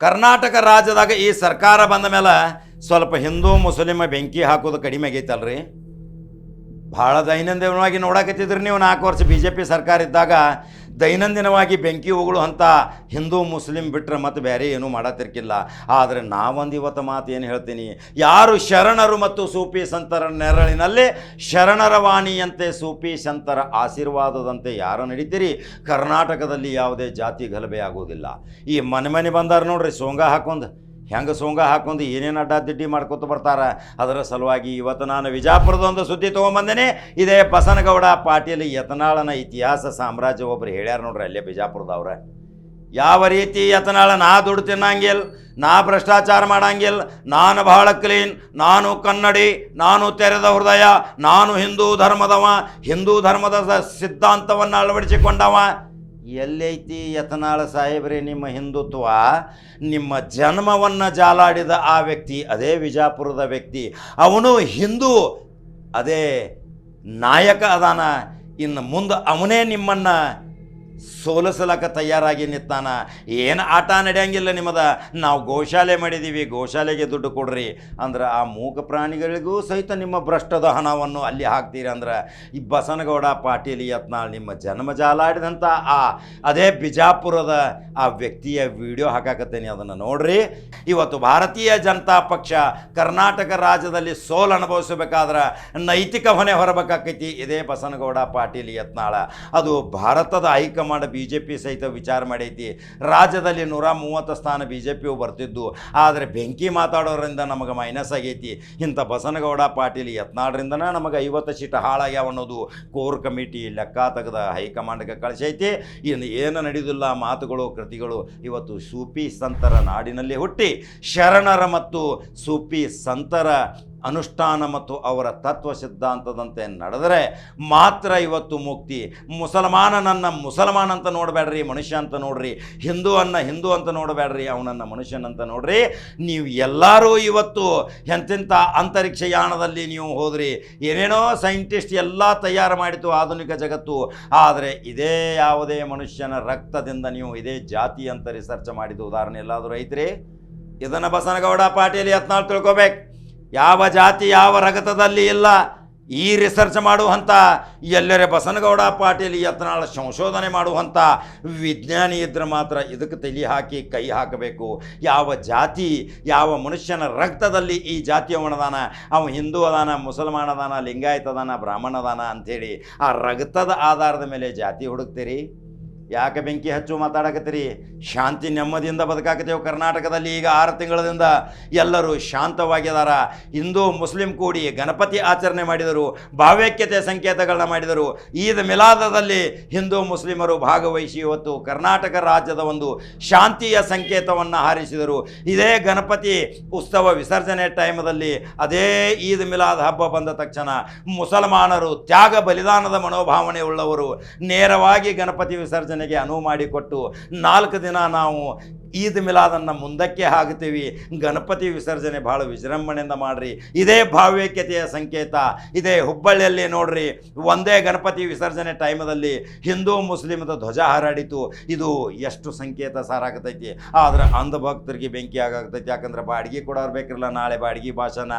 ಕರ್ನಾಟಕ ರಾಜ್ಯದಾಗ ಈ ಸರ್ಕಾರ ಬಂದ ಮೇಲೆ ಸ್ವಲ್ಪ ಹಿಂದೂ ಮುಸ್ಲಿಮ ಬೆಂಕಿ ಹಾಕೋದು ಕಡಿಮೆ ಆಗೈತಲ್ರಿ. ಭಾಳ ದೈನಂದಿನವಾಗಿ ನೋಡಕತ್ತಿದ್ರಿ ನೀವು ನಾಲ್ಕು ವರ್ಷ ಬಿ ಜೆ ಪಿ ಸರ್ಕಾರ ಇದ್ದಾಗ ದೈನಂದಿನವಾಗಿ ಬೆಂಕಿ ಉಗುಳು ಅಂತ ಹಿಂದೂ ಮುಸ್ಲಿಂ ಬಿಟ್ಟರೆ ಮತ್ತು ಬೇರೆ ಏನೂ ಮಾಡತ್ತಿರ್ಕಿಲ್ಲ. ಆದರೆ ನಾವೊಂದು ಇವತ್ತು ಮಾತು ಏನು ಹೇಳ್ತೀನಿ? ಯಾರು ಶರಣರು ಮತ್ತು ಸೂಫಿ ಸಂತರ ನೆರಳಿನಲ್ಲಿ ಶರಣರ ವಾಣಿಯಂತೆ ಸೂಫಿ ಸಂತರ ಆಶೀರ್ವಾದದಂತೆ ಯಾರು ನಡೀತೀರಿ? ಕರ್ನಾಟಕದಲ್ಲಿ ಯಾವುದೇ ಜಾತಿ ಗಲಭೆ ಆಗೋದಿಲ್ಲ ಈ ಮನೆ ಮನೆ ಬಂದಾರ ನೋಡ್ರಿ ಸೋಂಗ ಹಾಕೊಂಡು ಹೆಂಗೆ ಸೋಂಗ ಹಾಕೊಂಡು ಏನೇನು ಅಡ್ಡಾದಿಡ್ಡಿ ಮಾಡ್ಕೊತ ಬರ್ತಾರೆ? ಅದರ ಸಲುವಾಗಿ ಇವತ್ತು ನಾನು ವಿಜಾಪುರದ ಒಂದು ಸುದ್ದಿ ತೊಗೊಂಬಂದೇನೆ. ಇದೇ ಬಸನಗೌಡ ಪಾಟೀಲ್ ಯತನಾಳನ ಇತಿಹಾಸ ಸಾಮ್ರಾಜ್ಯ ಒಬ್ರು ಹೇಳ್ಯಾರ ನೋಡ್ರಿ ಅಲ್ಲೇ ಬಿಜಾಪುರದವ್ರ ಯಾವ ರೀತಿ ಯತನಾಳ ನಾ ದುಡ್ಡು ತಿನ್ನಂಗಿಲ್ಲ ನಾ ಭ್ರಷ್ಟಾಚಾರ ಮಾಡಂಗಿಲ್ಲ ನಾನು ಬಹಳ ಕ್ಲೀನ್, ನಾನು ಕನ್ನಡಿ, ನಾನು ತೆರೆದ ಹೃದಯ, ನಾನು ಹಿಂದೂ ಧರ್ಮದವ, ಹಿಂದೂ ಧರ್ಮದ ಸಿದ್ಧಾಂತವನ್ನು ಅಳವಡಿಸಿಕೊಂಡವ. ಎಲ್ಲೈತಿ ಯತನಾಳ ಸಾಹೇಬ್ರೆ, ನಿಮ್ಮ ಹಿಂದುತ್ವ, ನಿಮ್ಮ ಜನ್ಮವನ್ನು ಜಾಲಾಡಿದ ಆ ವ್ಯಕ್ತಿ, ಅದೇ ವಿಜಾಪುರದ ವ್ಯಕ್ತಿ. ಅವನು ಹಿಂದೂ, ಅದೇ ನಾಯಕ ಅದಾನ. ಇನ್ನು ಮುಂದೆ ಅವನೇ ನಿಮ್ಮನ್ನು ಸೋಲಿಸಲಕ್ಕ ತಯಾರಾಗಿ ನಿಂತಾನ. ಏನು ಆಟ ನಡೆಯಂಗಿಲ್ಲ ನಿಮ್ಮದ? ನಾವು ಗೋಶಾಲೆ ಮಾಡಿದ್ದೀವಿ ಗೋಶಾಲೆಗೆ ದುಡ್ಡು ಕೊಡ್ರಿ ಅಂದ್ರೆ ಆ ಮೂಕ ಪ್ರಾಣಿಗಳಿಗೂ ಸಹಿತ ನಿಮ್ಮ ಭ್ರಷ್ಟದ ಹಣವನ್ನು ಅಲ್ಲಿ ಹಾಕ್ತೀರಿ ಅಂದ್ರೆ ಈ ಬಸನಗೌಡ ಪಾಟೀಲ್ ಯತ್ನಾಳ್ ನಿಮ್ಮ ಜನ್ಮ ಜಾಲಾಡಿದಂಥ ಆ, ಅದೇ ಬಿಜಾಪುರದ ಆ ವ್ಯಕ್ತಿಯ ವಿಡಿಯೋ ಹಾಕಾಕತ್ತೇನೆ ಅದನ್ನು ನೋಡ್ರಿ. ಇವತ್ತು ಭಾರತೀಯ ಜನತಾ ಪಕ್ಷ ಕರ್ನಾಟಕ ರಾಜ್ಯದಲ್ಲಿ ಸೋಲು ಅನುಭವಿಸಬೇಕಾದ್ರೆ ನೈತಿಕ ಹೊಣೆ ಹೊರಬೇಕಾಕೈತಿ. ಇದೇ ಬಸನಗೌಡ ಪಾಟೀಲ್ ಯತ್ನಾಳ. ಅದು ಭಾರತದ ಹೈಕಮಾಂಡ್ ಬಿ ಜೆ ಪಿ ಸಹಿತ ವಿಚಾರ ಮಾಡೈತಿ. ರಾಜ್ಯದಲ್ಲಿ ನೂರ ಮೂವತ್ತು ಸ್ಥಾನ ಬಿ ಜೆ ಪಿಯು ಬರ್ತಿದ್ದು. ಆದರೆ ಬೆಂಕಿ ಮಾತಾಡೋರಿಂದ ನಮಗೆ ಮೈನಸ್ ಆಗೈತಿ. ಇಂಥ ಬಸನಗೌಡ ಪಾಟೀಲ್ ಯತ್ನಾಳರಿಂದನೇ ನಮಗೆ ಐವತ್ತು ಸೀಟ್ ಹಾಳಾಗ್ಯಾವ ಅನ್ನೋದು ಕೋರ್ ಕಮಿಟಿ ಲೆಕ್ಕ ತೆಗೆದ ಹೈಕಮಾಂಡ್ಗೆ ಕಳಿಸೈತಿ. ಇನ್ನು ಏನು ನಡೆಯುವುದಿಲ್ಲ ಮಾತುಗಳು, ಕೃತಿಗಳು ಇವತ್ತು ಸೂಪಿ ಸಂತರ ನಾಡಿನಲ್ಲಿ ಹುಟ್ಟಿ. ಶರಣರ ಮತ್ತು ಸೂಪಿ ಸಂತರ ಅನುಷ್ಠಾನ ಮತ್ತು ಅವರ ತತ್ವ ಸಿದ್ಧಾಂತದಂತೆ ನಡೆದರೆ ಮಾತ್ರ ಇವತ್ತು ಮುಕ್ತಿ. ಮುಸಲ್ಮಾನನನ್ನ ಮುಸಲ್ಮಾನ್ ಅಂತ ನೋಡಬೇಡ್ರಿ, ಮನುಷ್ಯ ಅಂತ ನೋಡ್ರಿ, ಹಿಂದೂ ಅನ್ನ ಹಿಂದೂ ಅಂತ ನೋಡಬೇಡ್ರಿ, ಅವನನ್ನ ಮನುಷ್ಯನಂತ ನೋಡ್ರಿ. ನೀವು ಎಲ್ಲರೂ ಇವತ್ತು ಎಂತೆಂಥ ಅಂತರಿಕ್ಷ ಯಾಣದಲ್ಲಿ ನೀವು ಹೋದ್ರಿ, ಏನೇನೋ ಸೈಂಟಿಸ್ಟ್ ಎಲ್ಲ ತಯಾರು ಮಾಡಿತು ಆಧುನಿಕ ಜಗತ್ತು. ಆದರೆ ಇದೇ ಯಾವುದೇ ಮನುಷ್ಯನ ರಕ್ತದಿಂದ ನೀವು ಇದೇ ಜಾತಿ ಅಂತ ರಿಸರ್ಚ್ ಮಾಡಿದ ಉದಾಹರಣೆ ಎಲ್ಲಾದರೂ ಐತ್ರಿ? ಇದನ್ನು ಬಸನಗೌಡ ಪಾಟೀಲ್ ಯತ್ನಾಳ್ ತಿಳ್ಕೊಬೇಕು. ಯಾವ ಜಾತಿ ಯಾವ ರಗತದಲ್ಲಿ ಇಲ್ಲ, ಈ ರಿಸರ್ಚ್ ಮಾಡುವಂಥ ಎಲ್ಲರೆ ಬಸನಗೌಡ ಪಾಟೀಲ್ ಯತ್ನಾಳ ಸಂಶೋಧನೆ ಮಾಡುವಂಥ ವಿಜ್ಞಾನಿ ಇದ್ರೆ ಮಾತ್ರ ಇದಕ್ಕೆ ತಲೆ ಹಾಕಿ ಕೈ ಹಾಕಬೇಕು. ಯಾವ ಜಾತಿ, ಯಾವ ಮನುಷ್ಯನ ರಕ್ತದಲ್ಲಿ ಈ ಜಾತಿಯವನದಾನ ಅವ ಹಿಂದೂ ಅದಾನ, ಮುಸಲ್ಮಾನ ಅದಾನ, ಲಿಂಗಾಯತ ಅದಾನ, ಬ್ರಾಹ್ಮಣ ಅಂಥೇಳಿ ಆ ರಕ್ತದ ಆಧಾರದ ಮೇಲೆ ಜಾತಿ ಹುಡುಕ್ತೀರಿ? ಯಾಕೆ ಬೆಂಕಿ ಹಚ್ಚು ಮಾತಾಡಕತ್ತೀರಿ? ಶಾಂತಿ ನೆಮ್ಮದಿಯಿಂದ ಬದುಕಾಕತ್ತೇವೆ ಕರ್ನಾಟಕದಲ್ಲಿ ಈಗ ಆರು ತಿಂಗಳದಿಂದ ಎಲ್ಲರೂ ಶಾಂತವಾಗಿದಾರ. ಹಿಂದೂ, ಮುಸ್ಲಿಂ ಕೂಡಿ ಗಣಪತಿ ಆಚರಣೆ ಮಾಡಿದರು, ಭಾವೈಕ್ಯತೆ ಸಂಕೇತಗಳನ್ನ ಮಾಡಿದರು. ಈದ್ ಮಿಲಾದದಲ್ಲಿ ಹಿಂದೂ, ಮುಸ್ಲಿಮರು ಭಾಗವಹಿಸಿ ಇವತ್ತು ಕರ್ನಾಟಕ ರಾಜ್ಯದ ಒಂದು ಶಾಂತಿಯ ಸಂಕೇತವನ್ನು ಹಾರಿಸಿದರು. ಇದೇ ಗಣಪತಿ ಉತ್ಸವ ವಿಸರ್ಜನೆ ಟೈಮದಲ್ಲಿ ಅದೇ ಈದ್ ಮಿಲಾದ್ ಹಬ್ಬ ಬಂದ ತಕ್ಷಣ ಮುಸಲ್ಮಾನರು ತ್ಯಾಗ ಬಲಿದಾನದ ಮನೋಭಾವನೆ ಉಳ್ಳವರು ನೇರವಾಗಿ ಗಣಪತಿ ವಿಸರ್ಜನೆಗೆ ಅನುವು ಮಾಡಿಕೊಟ್ಟು ನಾಲ್ಕು ದಿನ ನಾವು ಈದ್ ಮಿಲಾದನ್ನು ಮುಂದಕ್ಕೆ ಹಾಕ್ತೀವಿ. ಗಣಪತಿ ವಿಸರ್ಜನೆ ಭಾಳ ವಿಜೃಂಭಣೆಯಿಂದ ಮಾಡ್ರಿ. ಇದೇ ಭಾವೈಕ್ಯತೆಯ ಸಂಕೇತ. ಇದೇ ಹುಬ್ಬಳ್ಳಿಯಲ್ಲಿ ನೋಡ್ರಿ, ಒಂದೇ ಗಣಪತಿ ವಿಸರ್ಜನೆ ಟೈಮದಲ್ಲಿ ಹಿಂದೂ ಮುಸ್ಲಿಮದ ಧ್ವಜ ಹಾರಾಡಿತು. ಇದು ಎಷ್ಟು ಸಂಕೇತ ಸಾರಾಗತೈತಿ. ಆದ್ರೆ ಅಂಧಭಕ್ತರಿಗೆ ಬೆಂಕಿ ಆಗಾಗ್ತೈತಿ ಯಾಕಂದ್ರೆ ಬಾಡಿಗೆ ಕೊಡೋರು ಬೇಕಿರಲ್ಲ. ನಾಳೆ ಬಾಡಿಗೆ ಭಾಷಣ,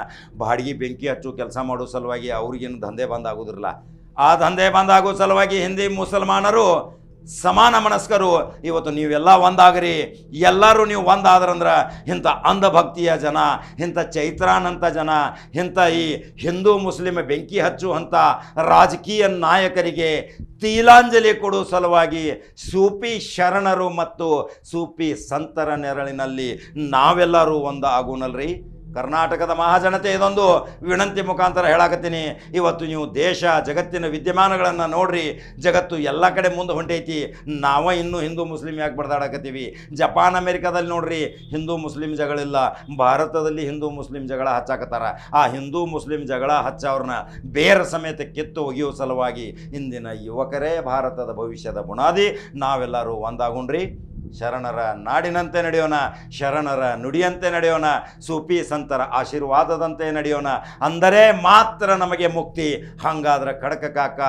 ಬಾಡಿಗೆ ಬೆಂಕಿ ಹಚ್ಚು ಕೆಲಸ ಮಾಡೋ ಸಲುವಾಗಿ ಅವ್ರಿಗೇನು ದಂಧೆ ಬಂದ್ ಆಗೋದಿರಲ್ಲ ಆ ದಂಧೆ ಬಂದಾಗೋ ಸಲುವಾಗಿ ಹಿಂದಿ ಮುಸಲ್ಮಾನರು ಸಮಾನ ಮನಸ್ಕರು, ಇವತ್ತು ನೀವೆಲ್ಲ ಒಂದಾಗ್ರಿ. ಎಲ್ಲರೂ ನೀವು ಒಂದಾದ್ರಂದ್ರೆ ಇಂಥ ಅಂಧಭಕ್ತಿಯ ಜನ, ಇಂಥ ಚೈತ್ರಾನಂತ ಜನ, ಇಂಥ ಈ ಹಿಂದೂ ಮುಸ್ಲಿಂ ಬೆಂಕಿ ಹಚ್ಚುವಂಥ ರಾಜಕೀಯ ನಾಯಕರಿಗೆ ತೀಲಾಂಜಲಿ ಕೊಡುವ ಸಲುವಾಗಿ ಸೂಫಿ ಶರಣರು ಮತ್ತು ಸೂಫಿ ಸಂತರ ನೆರಳಿನಲ್ಲಿ ನಾವೆಲ್ಲರೂ ಒಂದು ಆಗೋನಲ್ರಿ ಕರ್ನಾಟಕದ ಮಹಾಜನತೆ ಇದೊಂದು ವಿನಂತಿ ಮುಖಾಂತರ ಹೇಳಾಕತ್ತೀನಿ. ಇವತ್ತು ನೀವು ದೇಶ, ಜಗತ್ತಿನ ವಿದ್ಯಮಾನಗಳನ್ನು ನೋಡ್ರಿ. ಜಗತ್ತು ಎಲ್ಲ ಕಡೆ ಮುಂದೆ ಹೊಂಟೈತಿ. ನಾವ ಇನ್ನೂ ಹಿಂದೂ ಮುಸ್ಲಿಂ ಯಾಕೆ ಬಡ್ದಾಡಕತ್ತೀವಿ ಜಪಾನ್, ಅಮೆರಿಕಾದಲ್ಲಿ ನೋಡ್ರಿ, ಹಿಂದೂ ಮುಸ್ಲಿಂ ಜಗಳಿಲ್ಲ. ಭಾರತದಲ್ಲಿ ಹಿಂದೂ ಮುಸ್ಲಿಂ ಜಗಳ ಹಚ್ಚಾಕತ್ತಾರ. ಆ ಹಿಂದೂ ಮುಸ್ಲಿಂ ಜಗಳ ಹಚ್ಚವ್ರನ್ನ ಬೇರೆ ಸಮೇತ ಕಿತ್ತು ಒಗೆಯುವ ಸಲುವಾಗಿ ಇಂದಿನ ಯುವಕರೇ, ಭಾರತದ ಭವಿಷ್ಯದ ಬುನಾದಿ, ನಾವೆಲ್ಲರೂ ಒಂದಾಗುಣ್ರಿ. ಶರಣರ ನಾಡಿನಂತೆ ನಡೆಯೋಣ, ಶರಣರ ನುಡಿಯಂತೆ ನಡೆಯೋಣ ಸೂಪಿ ಸಂತರ ಆಶೀರ್ವಾದದಂತೆ ನಡೆಯೋಣ. ಅಂದರೆ ಮಾತ್ರ ನಮಗೆ ಮುಕ್ತಿ. ಹಂಗಾದ್ರೆ ಖಡಕ ಕಾಕ,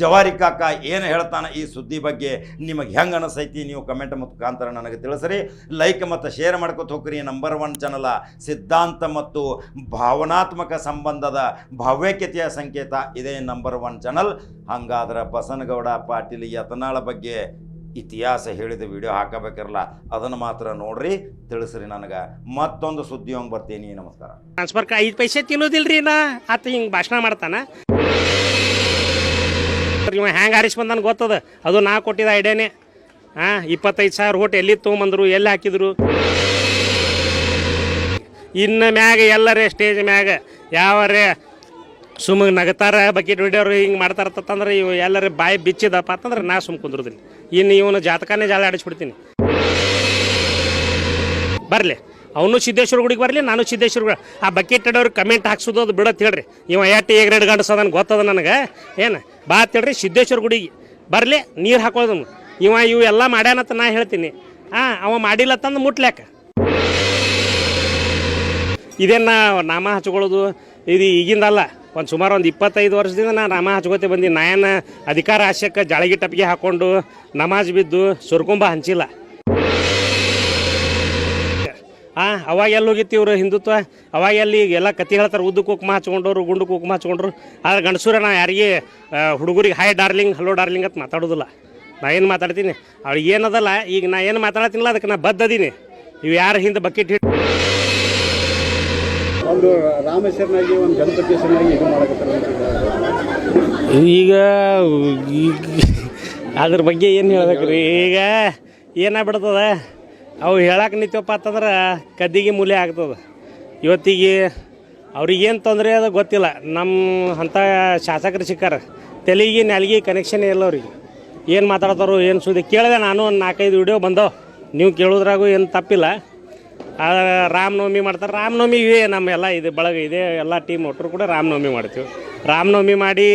ಜವಾರಿ ಕಾಕ ಏನು ಹೇಳ್ತಾನೆ ಈ ಸುದ್ದಿ ಬಗ್ಗೆ ನಿಮಗೆ ಹೆಂಗೆ ಅನಿಸೈತಿ ನೀವು ಕಮೆಂಟ್ ಮುಖಾಂತರ ನನಗೆ ತಿಳಿಸ್ರಿ. ಲೈಕ್ ಮತ್ತು ಶೇರ್ ಮಾಡ್ಕೊತ ಹೋಗ್ರಿ. ನಂಬರ್ ಒನ್ ಚಾನಲ, ಸಿದ್ಧಾಂತ ಮತ್ತು ಭಾವನಾತ್ಮಕ ಸಂಬಂಧದ ಭಾವ್ಯಕತೆಯ ಸಂಕೇತ ಇದೇ ನಂಬರ್ ಒನ್ ಚಾನಲ್. ಹಂಗಾದ್ರೆ ಬಸನಗೌಡ ಪಾಟೀಲ್ ಯತ್ನಾಳ ಬಗ್ಗೆ ಇತಿಹಾಸ ಹೇಳಿದ ವಿಡಿಯೋ ಹಾಕಬೇಕಿರಲ್ಲ, ಅದನ್ನು ಮಾತ್ರ ನೋಡ್ರಿ, ತಿಳಿಸ್ರಿ ನನಗೆ. ಮತ್ತೊಂದು ಸುದ್ದಿ ಹಂಗೆ ಬರ್ತೀನಿ, ನಮಸ್ಕಾರ. ಟ್ರಾನ್ಸ್ಫರ್ಕ ಐದು ಪೈಸೆ ತಿನ್ನೋದಿಲ್ರಿ ನಾ? ಆತ ಹಿಂಗೆ ಭಾಷಣ ಮಾಡ್ತಾನ. ಇವ ಹ್ಯಾಂಗೆ ಆರಿಸ್ ಬಂದಾನ ಗೊತ್ತದ? ಅದು ನಾ ಕೊಟ್ಟಿದ್ದ ಐಡಿಯಾನೆ. ಹಾಂ ಇಪ್ಪತ್ತೈದು ಸಾವಿರ ಓಟ್ ಎಲ್ಲಿ ತೊಗೊಂಬಂದರು, ಎಲ್ಲಿ ಹಾಕಿದ್ರು. ಇನ್ನು ಮ್ಯಾಗ ಎಲ್ಲರೇ ಸ್ಟೇಜ್ ಮ್ಯಾಗ ಯಾವರೇ ಸುಮಗೆ ನಗತಾರ, ಬಕೆಟ್ ಹೊಡಿಯೋರು ಹಿಂಗೆ ಮಾಡ್ತಾರತ್ತಂದ್ರೆ ಇವು ಎಲ್ಲರೂ ಬಾಯಿ ಬಿಚ್ಚಿದಪ್ಪ ಅಂತಂದ್ರೆ ನಾ ಸುಮ್ಮ ಕುಂದ್ರದಿನಿ. ಇನ್ನು ಇವನು ಜಾತಕನೇ ಜಾಲ ಆಡಿಸ್ಬಿಡ್ತೀನಿ. ಬರಲಿ. ಅವನು ಸಿದ್ದೇಶ್ವರ ಗುಡಿಗೆ ಬರಲಿ, ನಾನು ಸಿದ್ದೇಶ್ವರ ಗುಡಿ. ಆ ಬಕೆಟ್ ಇಡೋರು ಕಮೆಂಟ್ ಹಾಕ್ಸೋದು ಅದು ಬಿಡೋದು ಹೇಳ್ರಿ. ಇವ ಎಟ್ಟು ಎಗ್ ರೇಡ್ ಗಂಡಸದನ್ ಗೊತ್ತದ ನನಗೆ? ಏನು? ಬಾ ಹೇಳ್ರಿ, ಸಿದ್ದೇಶ್ವರ ಗುಡಿಗೆ. ಬರಲಿ, ನೀರು ಹಾಕೋದು ಇವ ಇವು ಎಲ್ಲ ಮಾಡ್ಯಾನಂತ ನಾ ಹೇಳ್ತೀನಿ. ಹಾಂ ಅವ ಮಾಡಿಲ್ಲ ತಂದು ಮುಟ್ಲ್ಯಾಕ? ಇದೇನು ನಾಮ ಹಚ್ಕೊಳ್ಳೋದು? ಇದು ಈಗಿಂದಲ್ಲ. ಒಂದು ಸುಮಾರು ಒಂದು ಇಪ್ಪತ್ತೈದು ವರ್ಷದಿಂದ ನಾನು ನಾಮ ಹಚ್ಕೋತೆ ಬಂದೀನಿ. ನಾಯನ ಅಧಿಕಾರ ಆಶಯಕ್ಕೆ ಜಾಳಗಿ ಟಪ್ಪಿಗೆ ಹಾಕ್ಕೊಂಡು ನಮಾಜ್ ಬಿದ್ದು ಸುರ್ಕುಂಬ ಹಂಚಿಲ್ಲ. ಹಾಂ ಅವಾಗ ಎಲ್ಲಿ ಹೋಗಿತ್ತು ಇವರು ಹಿಂದುತ್ವ? ಅವಾಗ ಎಲ್ಲಿ ಎಲ್ಲ ಕತ್ತಿ ಹೇಳ್ತಾರೆ, ಉದ್ದು ಕುಕ್ಮ ಹಚ್ಕೊಂಡವ್ರು, ಗುಂಡು ಕುಕ್ಮ ಹಚ್ಕೊಂಡ್ರು. ಆದ್ರೆ ಗಂಡಸೂರ ನಾ ಯಾರಿಗೆ ಹುಡುಗರಿಗೆ ಹಾಯ್ ಡಾರ್ಲಿಂಗ್ ಹಲೋ ಡಾರ್ಲಿಂಗ್ ಅಂತ ಮಾತಾಡೋದಿಲ್ಲ. ನಾ ಏನು ಮಾತಾಡ್ತೀನಿ? ಅವ್ಳು ಏನದಲ್ಲ, ಈಗ ನಾ ಏನು ಮಾತಾಡತ್ತೀನಿಲ್ಲ, ಅದಕ್ಕೆ ನಾ ಬದ್ದದೀನಿ ಇವು ಯಾರ ಹಿಂದೆ ಬಕೆಟ್ ಹಿಟ್ಟು ಈಗ ಈಗ ಅದ್ರ ಬಗ್ಗೆ ಏನು ಹೇಳ್ಬೇಕ್ರಿ? ಈಗ ಏನಾಗ್ಬಿಡ್ತದ? ಅವು ಹೇಳಕ್ಕೆ ನಿಂತವಪ್ಪ ಅಂತಂದ್ರೆ ಕದ್ದಿಗೆ ಮೂಲೆ ಆಗ್ತದೆ. ಇವತ್ತಿಗೆ ಅವ್ರಿಗೇನು ತೊಂದರೆ ಅದು ಗೊತ್ತಿಲ್ಲ. ನಮ್ಮ ಅಂಥ ಶಾಸಕರು ಸಿಕ್ಕಾರ. ತಲೆಗೆ ನಾಲಿಗೆ ಕನೆಕ್ಷನ್ ಇಲ್ಲ ಅವ್ರಿಗೆ. ಏನು ಮಾತಾಡ್ತಾರೋ, ಏನು ಸುದ್ದಿ ಕೇಳಿದೆ ನಾನು ಒಂದು ನಾಲ್ಕೈದು ವಿಡಿಯೋ ಬಂದವು. ನೀವು ಕೇಳೋದ್ರಾಗೂ ಏನು ತಪ್ಪಿಲ್ಲ. ಆದ್ರೆ ರಾಮನವಮಿ ಮಾಡ್ತಾರೆ. ರಾಮನವಮಿ ಇವೇ ನಮ್ಮ ಎಲ್ಲ ಇದೆ, ಬಳಗ ಇದೆ, ಎಲ್ಲ ಟೀಮ್ ಒಟ್ಟರು ಕೂಡ ರಾಮನವಮಿ ಮಾಡ್ತೀವಿ. ರಾಮನವಮಿ ಮಾಡಿ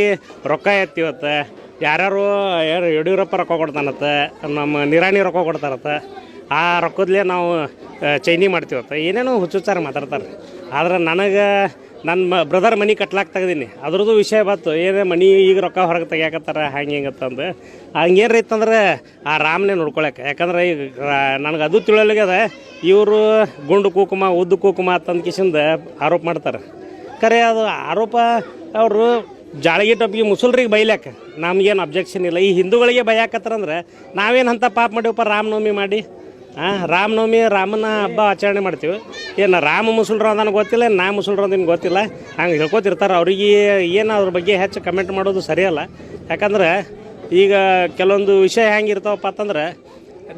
ರೊಕ್ಕ ಎತ್ತಿವತ್ತು ಯಾರ್ಯಾರು ಯಾರು ಯಡಿಯೂರಪ್ಪ ರೊಕ್ಕ ಕೊಡ್ತಾನತ್ತ, ನಮ್ಮ ನಿರಾಣಿ ರೊಕ್ಕ ಕೊಡ್ತಾರತ್ತ, ಆ ರೊಕ್ಕದಲ್ಲೇ ನಾವು ಚೈನಿ ಮಾಡ್ತೀವತ್ತ ಏನೇನೋ ಹುಚ್ಚುಚ್ಚಾರ ಮಾತಾಡ್ತಾರೆ. ಆದ್ರೆ ನನಗೆ ನನ್ನ ಬ್ರದರ್ ಮನೆ ಕಟ್ಲಾಕ್ ತೆಗ್ದೀನಿ. ಅದ್ರದ್ದು ವಿಷಯ ಬಂತು. ಏನೇ ಮನೆ ಈಗ ರೊಕ್ಕ ಹೊರಗೆ ತೆಗಿಯಾಕತ್ತಾರ ಹಂಗೆ ಹಿಂಗೆ ಅಂತಂದು. ಹಂಗೇನ್ರ ಇತ್ತಂದ್ರೆ ಆ ರಾಮನೇ ನೋಡ್ಕೊಳಕ್ಕೆ ಯಾಕಂದ್ರೆ ಈಗ ನನಗೆ ಅದು ತಿಳಿಯಲಿಗದ ಇವರು ಗುಂಡು ಕುಕುಮ, ಉದ್ದು ಕುಕುಮ ಅಂತಂದು ಕಿಶಿಂದ ಆರೋಪ ಮಾಡ್ತಾರೆ. ಖರೆ ಅದು ಆರೋಪ ಅವರು ಜಾಳಗಿ ಟೊಪ್ಪಿಗೆ ಮುಸುಲ್ರಿಗೆ ಬೈಲಾಕ ನಮಗೇನು ಅಬ್ಜೆಕ್ಷನ್ ಇಲ್ಲ. ಈ ಹಿಂದೂಗಳಿಗೆ ಬೈಯಾಕತ್ತಾರಂದ್ರೆ ನಾವೇನು ಅಂತ ಪಾಪ ಮಾಡಿವಪ್ಪ, ರಾಮನವಮಿ ಮಾಡಿ? ರಾಮನವಮಿ, ರಾಮನ ಹಬ್ಬ ಆಚರಣೆ ಮಾಡ್ತೀವಿ. ಏನು ರಾಮ ಮುಸುಲ್ರ ಅಂತ ಗೊತ್ತಿಲ್ಲ, ನಾ ಮುಸಲ್ರು ಅಂದಿನ ಗೊತ್ತಿಲ್ಲ. ಹಂಗೆ ಹೇಳ್ಕೊತಿರ್ತಾರೆ. ಅವ್ರಿಗೆ ಏನು ಅದ್ರ ಬಗ್ಗೆ ಹೆಚ್ಚು ಕಮೆಂಟ್ ಮಾಡೋದು ಸರಿಯಲ್ಲ. ಯಾಕಂದ್ರೆ ಈಗ ಕೆಲವೊಂದು ವಿಷಯ ಹೆಂಗಿರ್ತಾವಪ್ಪ ಅಂತಂದ್ರೆ,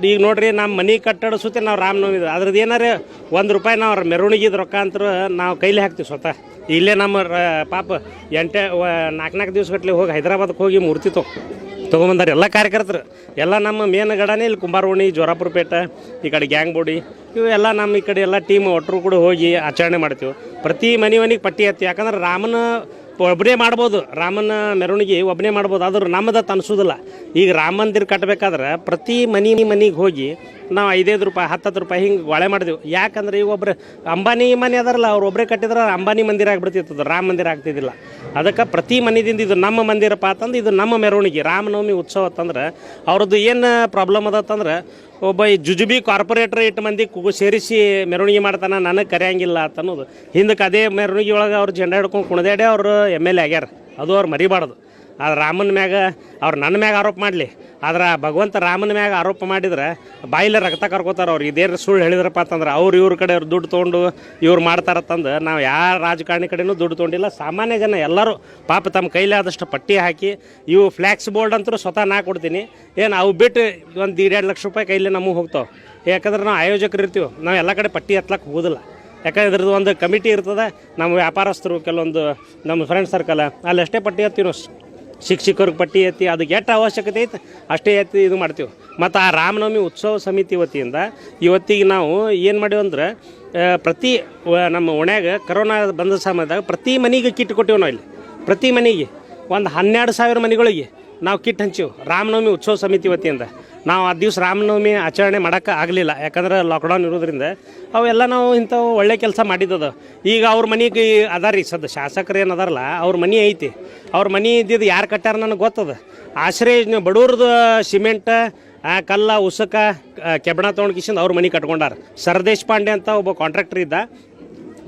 ಈಗ ನೋಡ್ರಿ ನಮ್ಮ ಮನೆ ಕಟ್ಟಡ ಸುತ್ತ ನಾವು ರಾಮನವಮಿ ಅದ್ರದ್ದು ಏನಾರ ಒಂದು ರೂಪಾಯಿ ನಾವು ಮೆರವಣಿಗೆ ರೊಕ್ಕ ಅಂತ ನಾವು ಕೈಲಿ ಹಾಕ್ತೀವಿ ಸ್ವತಃ. ಇಲ್ಲೇ ನಮ್ಮ ಪಾಪ ಎಂಟೆ ನಾಲ್ಕು ನಾಲ್ಕು ದಿವಸ ಗಟ್ಲೆ ಹೋಗಿ ಹೈದ್ರಾಬಾದ್ಗೆ ಹೋಗಿ ಮೂರ್ತಿ ತೊ ತೊಗೊಂಬಂದಾರೆ ಎಲ್ಲ ಕಾರ್ಯಕರ್ತರು. ಎಲ್ಲ ನಮ್ಮ ಮೇನ್ ಗಡನೇ ಇಲ್ಲಿ ಕುಂಬಾರೋಣಿ ಜೋರಾಪುರ ಪೇಟೆ ಈ ಕಡೆ ಗ್ಯಾಂಗ್ ಬೋಡಿ ಇವೆಲ್ಲ ನಮ್ಮ ಈ ಕಡೆ ಎಲ್ಲ ಟೀಮ್ ಒಟ್ಟರು ಕೂಡ ಹೋಗಿ ಆಚರಣೆ ಮಾಡ್ತೀವಿ. ಪ್ರತಿ ಮನೆ ಮನೆಗೆ ಪಟ್ಟಿ ಹತ್ತಿ ಯಾಕಂದ್ರೆ ರಾಮನ ಒಬ್ಬನೇ ಮಾಡ್ಬೋದು, ರಾಮನ ಮೆರವಣಿಗೆ ಒಬ್ಬನೇ ಮಾಡ್ಬೋದು, ಆದರೂ ನಮ್ಮದ ಅನಿಸೋದಿಲ್ಲ. ಈಗ ರಾಮ ಮಂದಿರ ಕಟ್ಟಬೇಕಾದ್ರೆ ಪ್ರತಿ ಮನೆ ಮನೆಗೆ ಹೋಗಿ ನಾವು ಐದೈದು ರೂಪಾಯಿ ಹತ್ತು ರೂಪಾಯಿ ಹಿಂಗೆ ಗೊಳೆ ಮಾಡಿದೆವು ಯಾಕಂದ್ರೆ ಈಗ ಒಬ್ಬರು ಅಂಬಾನಿ ಮನೆ ಅದಾರಲ್ಲ, ಅವ್ರು ಒಬ್ಬರೇ ಕಟ್ಟಿದ್ರೆ ಅಂಬಾನಿ ಮಂದಿರ ಆಗ್ಬಿಡ್ತಿತ್ತು ರಾಮ ಮಂದಿರ ಆಗ್ತಿದ್ದಿಲ್ಲ. ಅದಕ್ಕೆ ಪ್ರತಿ ಮನೆದಿಂದ ಇದು ನಮ್ಮ ಮಂದಿರಪ್ಪ ಅಂತಂದು ಇದು ನಮ್ಮ ಮೆರವಣಿಗೆ. ರಾಮನವಮಿ ಉತ್ಸವ ಅಂತಂದ್ರೆ ಅವ್ರದ್ದು ಏನು ಪ್ರಾಬ್ಲಮ್ ಅದತ್ತಂದ್ರೆ ಒಬ್ಬ ಈ ಜುಜುಬಿ ಕಾರ್ಪೊರೇಟರ್ ಇಟ್ಟು ಮಂದಿ ಕುಗು ಸೇರಿಸಿ ಮೆರವಣಿಗೆ ಮಾಡ್ತಾನೆ, ನನಗೆ ಕರೆಯಂಗಿಲ್ಲ ಅಂತ ಅನ್ನೋದು. ಹಿಂದಕ್ಕೆ ಅದೇ ಮೆರವಣಿಗೆ ಒಳಗೆ ಅವ್ರು ಜೆಂಡ ಹಿಡ್ಕೊಂಡು ಕುಣದಾಡೆ ಅವರು ಎಂ ಎಲ್ ಎ ಆಗ್ಯಾರ. ಅದು ಅವ್ರು ಮರಿಬಾರ್ದು. ಆದ್ರೆ ರಾಮನ ಮ್ಯಾಗ, ಅವ್ರು ನನ್ನ ಮ್ಯಾಗ ಆರೋಪ ಮಾಡಲಿ. ಆದ್ರೆ ಭಗವಂತ ರಾಮನ ಮ್ಯಾಗ ಆರೋಪ ಮಾಡಿದ್ರೆ ಬಾಯಿಲೆ ರಕ್ತ ಕರ್ಕೋತಾರೆ ಅವ್ರು. ಇದೇನು ಸುಳ್ಳು ಹೇಳಿದ್ರಪ್ಪ ಅಂತಂದ್ರೆ ಅವ್ರು ಇವ್ರ ಕಡೆ ಅವ್ರು ದುಡ್ಡು ತೊಗೊಂಡು ಇವ್ರು ಮಾಡ್ತಾರತ್ತಂದು ನಾವು ಯಾವ ರಾಜಕಾರಣಿ ಕಡೆನೂ ದುಡ್ಡು ತೊಗೊಂಡಿಲ್ಲ. ಸಾಮಾನ್ಯ ಜನ ಎಲ್ಲರೂ ಪಾಪ ತಮ್ಮ ಕೈಲಿ ಆದಷ್ಟು ಪಟ್ಟಿ ಹಾಕಿ ಇವು ಫ್ಲ್ಯಾಕ್ಸ್ ಬೋರ್ಡ್ ಅಂತೂ ಸ್ವತಃ ನಾ ಕೊಡ್ತೀನಿ. ಏನು ಅವು ಬಿಟ್ಟು ಒಂದು ಎರಡು ಲಕ್ಷ ರೂಪಾಯಿ ಕೈಲಿ ನಮಗೆ ಹೋಗ್ತಾವೆ. ಯಾಕಂದ್ರೆ ನಾವು ಆಯೋಜಕರು ಇರ್ತೀವಿ. ನಾವು ಎಲ್ಲ ಕಡೆ ಪಟ್ಟಿ ಹತ್ಲಕ್ಕೆ ಹೋಗೋದಿಲ್ಲ. ಯಾಕಂದ್ರೆ ಇದ್ರದ್ದು ಒಂದು ಕಮಿಟಿ ಇರ್ತದೆ. ನಮ್ಮ ವ್ಯಾಪಾರಸ್ಥರು, ಕೆಲವೊಂದು ನಮ್ಮ ಫ್ರೆಂಡ್ ಸರ್ಕಲ್ ಅಲ್ಲಿ ಅಷ್ಟೇ ಪಟ್ಟಿ ಹತ್ತೀವಿ ಶಿಕ್ಷಕರಿಗೆ ಪಟ್ಟಿ ಎತ್ತಿ ಅದಕ್ಕೆ ಎಷ್ಟು ಅವಶ್ಯಕತೆ ಐತೆ? ಅಷ್ಟೇ ಎತ್ತಿ ಇದು ಮಾಡ್ತೀವಿ. ಮತ್ತು ಆ ರಾಮನವಮಿ ಉತ್ಸವ ಸಮಿತಿ ವತಿಯಿಂದ ಇವತ್ತಿಗೆ ನಾವು ಏನು ಮಾಡೀವಿ ಅಂದ್ರೆ ಆ, ಪ್ರತಿ ನಮ್ಮ ಓಣ್ಯಾಗ ಕರೋನಾ ಬಂದ ಸಮಯದಾಗ ಪ್ರತಿ ಮನೆಗೆ ಕಿಟ್ ಕೊಟ್ಟಿವಿ ನಾವು ಇಲ್ಲಿ ಪ್ರತಿ ಮನೆಗೆ ಒಂದು ಹನ್ನೆರಡು ಸಾವಿರ ಮನೆಗಳಿಗೆ. ನಾವು ಕಿಟ್ ಹಂಚೀವಿ. ರಾಮನವಮಿ ಉತ್ಸವ ಸಮಿತಿ ವತಿಯಿಂದ. ನಾವು ಆ ದಿವ್ಸ ರಾಮನವಮಿ ಆಚರಣೆ ಮಾಡೋಕ್ಕೆ ಆಗಲಿಲ್ಲ. ಯಾಕಂದ್ರೆ ಲಾಕ್ಡೌನ್ ಇರೋದ್ರಿಂದ ಅವೆಲ್ಲ ನಾವು ಇಂಥವು ಒಳ್ಳೆ ಕೆಲಸ ಮಾಡಿದ್ದದ. ಈಗ ಅವ್ರ ಮನೆಗೆ ಅದ ರೀ ಸದ್ ಶಾಸಕರು ಏನು ಅದಾರಲ್ಲ, ಅವ್ರ ಮನೆ ಐತಿ. ಅವ್ರ ಮನೆ ಇದ್ದಿದ್ದು ಯಾರು ಕಟ್ಟಾರ ನನಗೆ ಗೊತ್ತದ. ಆಶ್ರಯ ಬಡವ್ರದ್ದು ಸಿಮೆಂಟ್, ಆ ಕಲ್ಲ, ಉಸಕ ಕೆಬಣ ತೊಗೊಂಡು ಕಿಶಿಂದು ಅವ್ರ ಮನೆ ಕಟ್ಕೊಂಡಾರ. ಸರ್ದೇಶ್ ಪಾಂಡೆ ಅಂತ ಒಬ್ಬ ಕಾಂಟ್ರಾಕ್ಟರ್ ಇದ್ದ.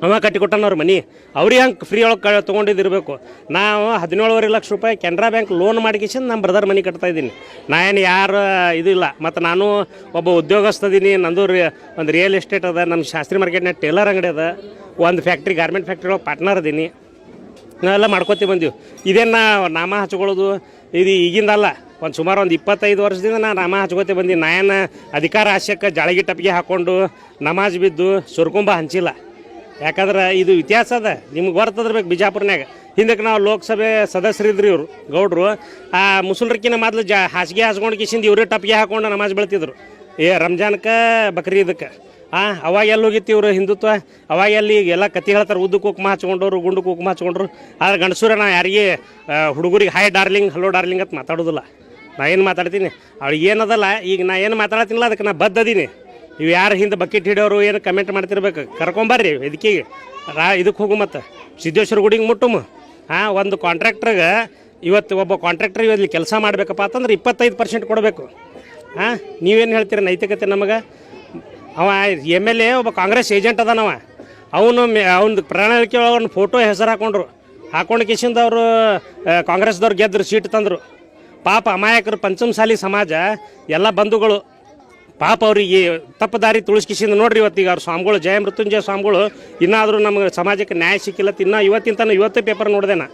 ಅವ ಕಟ್ಟಿಕೊಟ್ಟಾನ ಅವ್ರ ಮನೆ. ಅವ್ರಿಗೆ ಹಂಗೆ ಫ್ರೀ ಒಳಗೆ ಕ ತೊಗೊಂಡಿದ್ದಿರಬೇಕು? ನಾವು ಹದಿನೇಳುವರೆ ಲಕ್ಷ ರೂಪಾಯಿ ಕೆನರಾ ಬ್ಯಾಂಕ್ ಲೋನ್ ಮಾಡಿಕಿಸಿಂದ ನಮ್ಮ ಬ್ರದರ್ ಮನೆ ಕಟ್ತಾ ಇದ್ದೀನಿ. ನಾ ಏನು ಯಾರು ಇಲ್ಲ. ಮತ್ತು ನಾನು ಒಬ್ಬ ಉದ್ಯೋಗಸ್ತದೀನಿ ನಂದು ರೀ ಒಂದು ರಿಯಲ್ ಎಸ್ಟೇಟ್ ಅದ. ನಮ್ಮ ಶಾಸ್ತ್ರಿ ಮಾರ್ಕೆಟ್ನಾಗ ಟೇಲರ್ ಅಂಗಡಿ ಅದ. ಒಂದು ಫ್ಯಾಕ್ಟ್ರಿ ಗಾರ್ಮೆಂಟ್ ಫ್ಯಾಕ್ಟ್ರಿ ಒಳಗೆ ಪಾರ್ಟ್ನರ್ ಅದೀನಿ. ನಾವೆಲ್ಲ ಮಾಡ್ಕೋತೀವಿ ಬಂದೀವಿ. ಇದೇನು ನಾಮ ಹಚ್ಕೊಳ್ಳೋದು? ಇದು ಈಗಿಂದಲ್ಲ ಒಂದು ಸುಮಾರು ಒಂದು ಇಪ್ಪತ್ತೈದು ವರ್ಷದಿಂದ ನಾನು ನಾಮ ಹಚ್ಕೋತೆ ಬಂದೀನಿ ನಾನು ಅಧಿಕಾರ ಆಶಯಕ್ಕೆ ಜಾಳಗಿ ಟಪ್ಪಿಗೆ ಹಾಕ್ಕೊಂಡು ನಮಾಜ್ ಬಿದ್ದು ಸುರ್ಕುಂಬ ಹಂಚಿಲ್ಲ. ಯಾಕಂದ್ರೆ ಇದು ಇತಿಹಾಸ ಅದ. ನಿಮ್ಗೆ ಬರ್ತದ್ರಬೇಕು ಬಿಜಾಪುರ್ನಾಗ ಹಿಂದಕ್ಕೆ ನಾವು ಲೋಕಸಭೆ ಸದಸ್ಯರಿದ್ರಿ ಇವರು, ಗೌಡ್ರು. ಆ ಮುಸುಲ್ರಕ್ಕಿನ ಮೊದಲು ಜಾ ಹಾಸಿಗೆ ಹಾಸ್ಕೊಂಡು ಕಿಶಿಂದ ಇವರೇ ಟಪ್ಪಿಗೆ ಹಾಕೊಂಡು ನಮಾಜ್ ಬೆಳ್ತಿದ್ರು. ಏ ರಂಜಾನ್ಕ ಬಕ್ರೀದಕ್ಕೆ ಆ ಅವಾಗ ಎಲ್ಲಿ ಹೋಗಿತ್ತು ಇವರು ಹಿಂದುತ್ವ? ಅವಾಗ ಎಲ್ಲಿ ಈಗ ಎಲ್ಲ ಕತಿ ಹೇಳ್ತಾರೆ, ಉದ್ದು ಕುಕ್ಮ ಹಚ್ಕೊಂಡವ್ರು, ಗುಂಡು ಕುಕ್ಮ ಹಚ್ಕೊಂಡ್ರು. ಆದ್ರೆ ಗಂಡಸೂರ ನಾ ಯಾರಿಗೆ ಹುಡುಗರಿಗೆ ಹಾಯ್ ಡಾರ್ಲಿಂಗ್ ಹಲೋ ಡಾರ್ಲಿಂಗ್ ಅಂತ ಮಾತಾಡೋದಿಲ್ಲ. ನಾ ಏನು ಮಾತಾಡ್ತೀನಿ? ಅವ್ಳಿಗೆ ಏನದಲ್ಲ, ಈಗ ನಾ ಏನು ಮಾತಾಡ್ತೀನಿಲ್ಲ, ಅದಕ್ಕೆ ನಾ ಬದ್ದದೀನಿ ಇವು ಯಾರು ಹಿಂದೆ ಬಕೆಟ್ ಹಿಡಿಯೋರು ಏನು ಕಮೆಂಟ್ ಮಾಡ್ತಿರ್ಬೇಕು? ಕರ್ಕೊಂಬರ್ರಿ ವೇದಿಕೆಗೆ ರಾ ಇದಕ್ಕೆ ಹೋಗು ಮತ್ತು. ಸಿದ್ದೇಶ್ವರ ಗುಡಿಗೆ ಮುಟ್ಟುಮು. ಹಾಂ, ಒಂದು ಕಾಂಟ್ರಾಕ್ಟ್ರಿಗೆ ಇವತ್ತು ಒಬ್ಬ ಕಾಂಟ್ರಾಕ್ಟರ್ ಇವಲ್ಲಿ ಕೆಲಸ ಮಾಡಬೇಕಪ್ಪ ಅಂತಂದ್ರೆ ಇಪ್ಪತ್ತೈದು ಪರ್ಸೆಂಟ್ ಕೊಡಬೇಕು. ಹಾಂ, ನೀವೇನು ಹೇಳ್ತೀರ ನೈತಿಕತೆ ನಮಗೆ? ಅವ ಎಂ ಎಲ್ ಎ, ಒಬ್ಬ ಕಾಂಗ್ರೆಸ್ ಏಜೆಂಟ್ ಅದಾನವ ಅವನು ಅವ್ನ ಪ್ರಣಾಳಿಕೆ ಒಳಗೆ ಒಂದು ಫೋಟೋ ಹೆಸರು ಹಾಕೊಂಡ್ರು. ಹಾಕೊಂಡು ಕಿಶಿಂದ ಅವರು ಕಾಂಗ್ರೆಸ್ದವ್ರು ಗೆದ್ದರು ಸೀಟ್ ತಂದರು. ಪಾಪ ಅಮಾಯಕರು ಪಂಚಮಸಾಲಿ ಸಮಾಜ, ಎಲ್ಲ ಬಂಧುಗಳು. ಪಾಪ ಅವ್ರಿಗೆ ತಪ್ಪು ದಾರಿ ತುಳಿಸ್ಕಿಸಿಂದ ನೋಡ್ರಿ ಇವತ್ತೀಗ ಅವ್ರ ಸ್ವಾಮಿಗಳು, ಜಯ ಮೃತ್ಯುಂಜಯ ಸ್ವಾಮಿಗಳು, ಇನ್ನಾದರೂ ನಮಗೆ ಸಮಾಜಕ್ಕೆ ನ್ಯಾಯ ಸಿಕ್ಕಿಲ್ಲ ಇನ್ನ ಇವತ್ತಿನ ಇವತ್ತೇ ಪೇಪರ್ ನೋಡಿದೆ ನಾ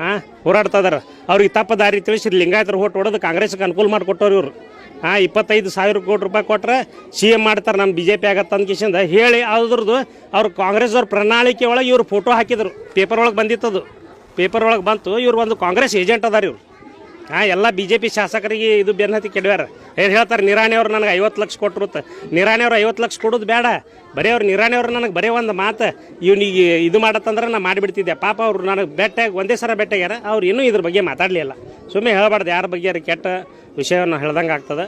ಹಾಂ ಹೋರಾಡ್ತಾ ಇದಾರೆ. ಅವ್ರಿಗೆ ತಪ್ಪು ದಾರಿ ಲಿಂಗಾಯತರು ಲಿಂಗಾಯತರ ಹೋಟ್ ಹೊಡೆದು ಕಾಂಗ್ರೆಸ್ಗೆ ಅನುಕೂಲ ಮಾಡಿಕೊಟ್ಟವ್ರು ಇವರು. ಹಾಂ ಇಪ್ಪತ್ತೈದು ಸಾವಿರ ಕೋಟಿ ರೂಪಾಯಿ ಕೊಟ್ಟರೆ ಸಿ ಎಂ ಮಾಡ್ತಾರೆ ನಮ್ಮ ಬಿ ಜೆ ಪಿ ಆಗತ್ತೆ ಅಂದ್ಕಿಸಿಂದ ಹೇಳಿ ಅದ್ರದ್ದು ಅವ್ರು ಕಾಂಗ್ರೆಸ್ದವ್ರ ಪ್ರಣಾಳಿಕೆ ಒಳಗೆ ಇವರು ಫೋಟೋ ಹಾಕಿದರು. ಪೇಪರ್ ಒಳಗೆ ಬಂದಿತ್ತದು. ಪೇಪರ್ ಒಳಗೆ ಬಂತು, ಇವ್ರು ಒಂದು ಕಾಂಗ್ರೆಸ್ ಏಜೆಂಟ್ ಅದಾರ ಇವ್ರು. ಹಾಂ, ಎಲ್ಲ ಬಿ ಜೆ ಪಿ ಶಾಸಕರಿಗೆ ಇದು ಬೆನ್ನತಿ ಕೆಡವ್ಯಾರ. ಏನು ಹೇಳ್ತಾರೆ, ನಿರಾಣಿ ಅವ್ರು ನನಗೆ ಐವತ್ತು ಲಕ್ಷ ಕೊಟ್ಟರುತ್ತ ನಿರಾಣಿ ಅವ್ರು ಐವತ್ತು ಲಕ್ಷ ಕೊಡೋದು ಬೇಡ. ಬರೀ ಅವ್ರು ನಿರಾಣಿ ಅವ್ರು ನನಗೆ ಬರೀ ಒಂದು ಮಾತು, ಇವ್ನಿಗೆ ಇದು ಮಾಡತ್ತಂದ್ರೆ ನಾನು ಮಾಡಿಬಿಡ್ತಿದ್ದೆ. ಪಾಪ ಅವರು ನನಗೆ ಬೆಟ್ಟಾಗಿ ಒಂದೇ ಸರ ಬೆಟ್ಟಾಗ್ಯಾರ ಅವ್ರು ಇನ್ನೂ ಇದ್ರ ಬಗ್ಗೆ ಮಾತಾಡಲಿಲ್ಲ. ಸುಮ್ಮನೆ ಹೇಳಬಾರ್ದು, ಯಾರ ಬಗ್ಗೆ ಕೆಟ್ಟ ವಿಷಯವನ್ನು ಹೇಳ್ದಂಗೆ ಆಗ್ತದೆ.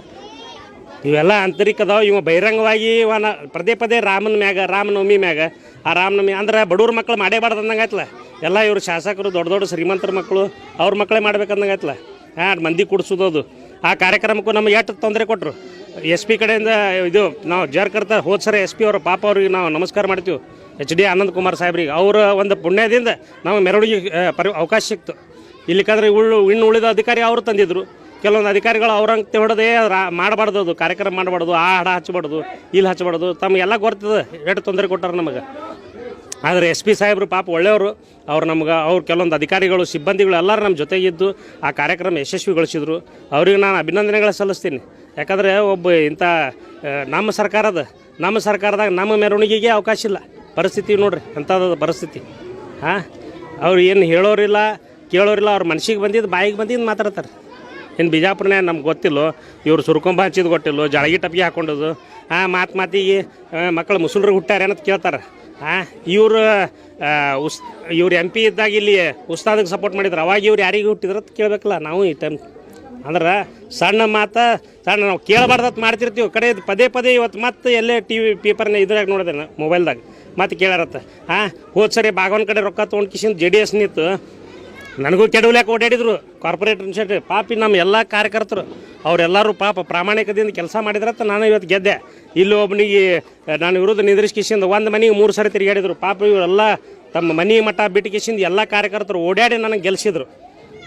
ಇವೆಲ್ಲ ಆಂತರಿಕದವು ಇವ ಬಹಿರಂಗವಾಗಿ ಇವನ ಪದೇ ಪದೇ ರಾಮನ ಮ್ಯಾಗ, ರಾಮನವಮಿ ಮ್ಯಾಗ, ಆ ರಾಮನವಮಿ ಅಂದ್ರೆ ಬಡವ್ರ ಮಕ್ಳು ಮಾಡೇಬಾರ್ದು ಅಂದಂಗೆ ಆಯ್ತಲ್ಲ ಎಲ್ಲ ಇವರು ಶಾಸಕರು, ದೊಡ್ಡ ದೊಡ್ಡ ಶ್ರೀಮಂತರ ಮಕ್ಕಳು, ಅವ್ರ ಮಕ್ಕಳೇ ಮಾಡ್ಬೇಕಂದಂಗೆ ಆಯ್ತಲ್ಲ ಹಾಂ ಮಂದಿ ಕುಡಿಸೋದು ಆ ಕಾರ್ಯಕ್ರಮಕ್ಕೂ ನಮ್ಗೆ ಎಷ್ಟು ತೊಂದರೆ ಕೊಟ್ಟರು ಎಸ್ ಪಿ ಕಡೆಯಿಂದ ಇದು, ನಾವು ಜರ್ಕರ್ತ ಹೋದ ಸರ ಎಸ್ ಪಿ ಅವರು ಪಾಪ ಅವ್ರಿಗೆ ನಾವು ನಮಸ್ಕಾರ ಮಾಡ್ತೀವಿ. ಎಚ್ ಡಿ ಆನಂದ್ ಕುಮಾರ್ ಸಾಹೇಬ್ರಿಗೆ. ಅವರ ಒಂದು ಪುಣ್ಯದಿಂದ ನಾವು ಮೆರವಣಿಗೆ ಪರಿ, ಅವಕಾಶ ಸಿಕ್ತು. ಇಲ್ಲಿಕಾದ್ರೆ ಉಳ್ಳು ಇನ್ನು ಉಳಿದ ಅಧಿಕಾರಿ ಅವರು ತಂದಿದ್ರು. ಕೆಲವೊಂದು ಅಧಿಕಾರಿಗಳು ಅವ್ರಂಗೆ ಹೊಡೆದೇ ಮಾಡಬಾರ್ದು ಅದು. ಕಾರ್ಯಕ್ರಮ ಮಾಡಬಾರ್ದು. ಆ ಹಾಡ ಹಚ್ಚಬಾರ್ದು ಇಲ್ಲಿ ಹಚ್ಚಬಾರ್ದು. ತಮಗೆಲ್ಲ ಗೊತ್ತದ, ಎಷ್ಟು ತೊಂದರೆ ಕೊಟ್ಟಾರ ನಮಗೆ. ಆದರೆ ಎಸ್ ಪಿ ಸಾಹೇಬರು ಪಾಪ ಒಳ್ಳೆಯವರು. ಅವ್ರು ನಮ್ಗೆ, ಅವ್ರು ಕೆಲವೊಂದು ಅಧಿಕಾರಿಗಳು, ಸಿಬ್ಬಂದಿಗಳು ಎಲ್ಲರೂ ನಮ್ಮ ಜೊತೆಗಿದ್ದು ಆ ಕಾರ್ಯಕ್ರಮ ಯಶಸ್ವಿಗೊಳಿಸಿದ್ರು. ಅವ್ರಿಗೆ ನಾನು ಅಭಿನಂದನೆಗಳ ಸಲ್ಲಿಸ್ತೀನಿ. ಯಾಕಂದರೆ ಒಬ್ಬ ಇಂಥ ನಮ್ಮ ಸರ್ಕಾರದ, ನಮ್ಮ ಸರ್ಕಾರದಾಗ ನಮ್ಮ ಮೆರವಣಿಗೆಗೆ ಅವಕಾಶ ಇಲ್ಲ. ಪರಿಸ್ಥಿತಿ ನೋಡ್ರಿ ಅಂಥದ್ದು ಪರಿಸ್ಥಿತಿ. ಹಾಂ ಅವ್ರು ಏನು ಹೇಳೋರಿಲ್ಲ, ಕೇಳೋರಿಲ್ಲ, ಅವ್ರ ಮನ್ಸಿಗೆ ಬಂದಿದ್ದು, ಬಾಯಿಗೆ ಬಂದಿದ್ದು ಮಾತಾಡ್ತಾರೆ. ಇನ್ನು ಬಿಜಾಪುರನೇ ನಮ್ಗೆ ಗೊತ್ತಿಲ್ಲ, ಇವ್ರು ಸುರ್ಕೊಂಬ ಹಚ್ಚಿದ್ದು ಗೊತ್ತಿಲ್ಲ, ಜಳಗಿ ಟಪ್ಪಿಗೆ ಹಾಕೊಂಡದು ಆ, ಮಾತು ಮಾತಿಗೆ ಮಕ್ಕಳು ಮುಸುಲ್ರಿಗೆ ಹುಟ್ಟಾರೆ ಅಂತ ಕೇಳ್ತಾರೆ. ಹಾಂ ಇವರು ಉಸ್, ಇವ್ರು ಎಂ ಪಿ ಇದ್ದಾಗ ಇಲ್ಲಿ ಉಸ್ತಾದಕ್ಕೆ ಸಪೋರ್ಟ್ ಮಾಡಿದ್ರು. ಅವಾಗ ಇವ್ರು ಯಾರಿಗೆ ಹುಟ್ಟಿದ್ರು ಅಂತ ಕೇಳಬೇಕಲ್ಲ ನಾವು ಈ ಟೈಮ್ ಅಂದ್ರೆ ಸಣ್ಣ ಮಾತು, ಸಣ್ಣ ನಾವು ಕೇಳಬಾರ್ದತ್ ಮಾಡ್ತಿರ್ತೀವಿ. ಕಡೆ ಪದೇ ಪದೇ ಇವತ್ತು ಮತ್ತೆ ಎಲ್ಲೇ ಟಿ ವಿ ಪೇಪರ್ನ ಇದ್ರಾಗ ನೋಡಿದೆ ಮೊಬೈಲ್ದಾಗ ಮತ್ತೆ ಕೇಳಾರತ್ತ ಹಾಂ ಹೋದ ಸರಿ ಬಾಗವನ್ ಕಡೆ ರೊಕ್ಕ ತೊಗೊಂಡು ಕಿಶಿಂದ ಜೆ ಡಿ ಎಸ್ ನಿಂತು ನನಗೂ ಕೆಡವಲ್ಯಾಕೆ ಓಡಾಡಿದ್ರು? ಕಾರ್ಪೊರೇಟ್ ಇನ್ಸ್ಟಿಟ್ಯೂಟ್ ಪಾಪಿ ನಮ್ಮ ಎಲ್ಲ ಕಾರ್ಯಕರ್ತರು, ಅವರೆಲ್ಲರೂ ಪಾಪ ಪ್ರಾಮಾಣಿಕದಿಂದ ಕೆಲಸ ಮಾಡಿದ್ರಂತ ನಾನು ಇವತ್ತು ಗೆದ್ದೆ. ಇಲ್ಲಿ ಒಬ್ಬನಿಗೆ ನಾನು ವಿರುದ್ಧ ನಿದ್ರಿಸ್ಕಿಸಿಂದ ಒಂದು ಮನೆಗೆ ಮೂರು ಸರಿ ತಿರುಗಾಡಿದ್ರು. ಪಾಪ ಇವರೆಲ್ಲ ತಮ್ಮ ಮನೆ ಮಠ ಬಿಟ್ಟಿಕಿಸಿಂದ ಎಲ್ಲ ಕಾರ್ಯಕರ್ತರು ಓಡಾಡಿ ನನಗೆ ಗೆಲ್ಲಿಸಿದ್ರು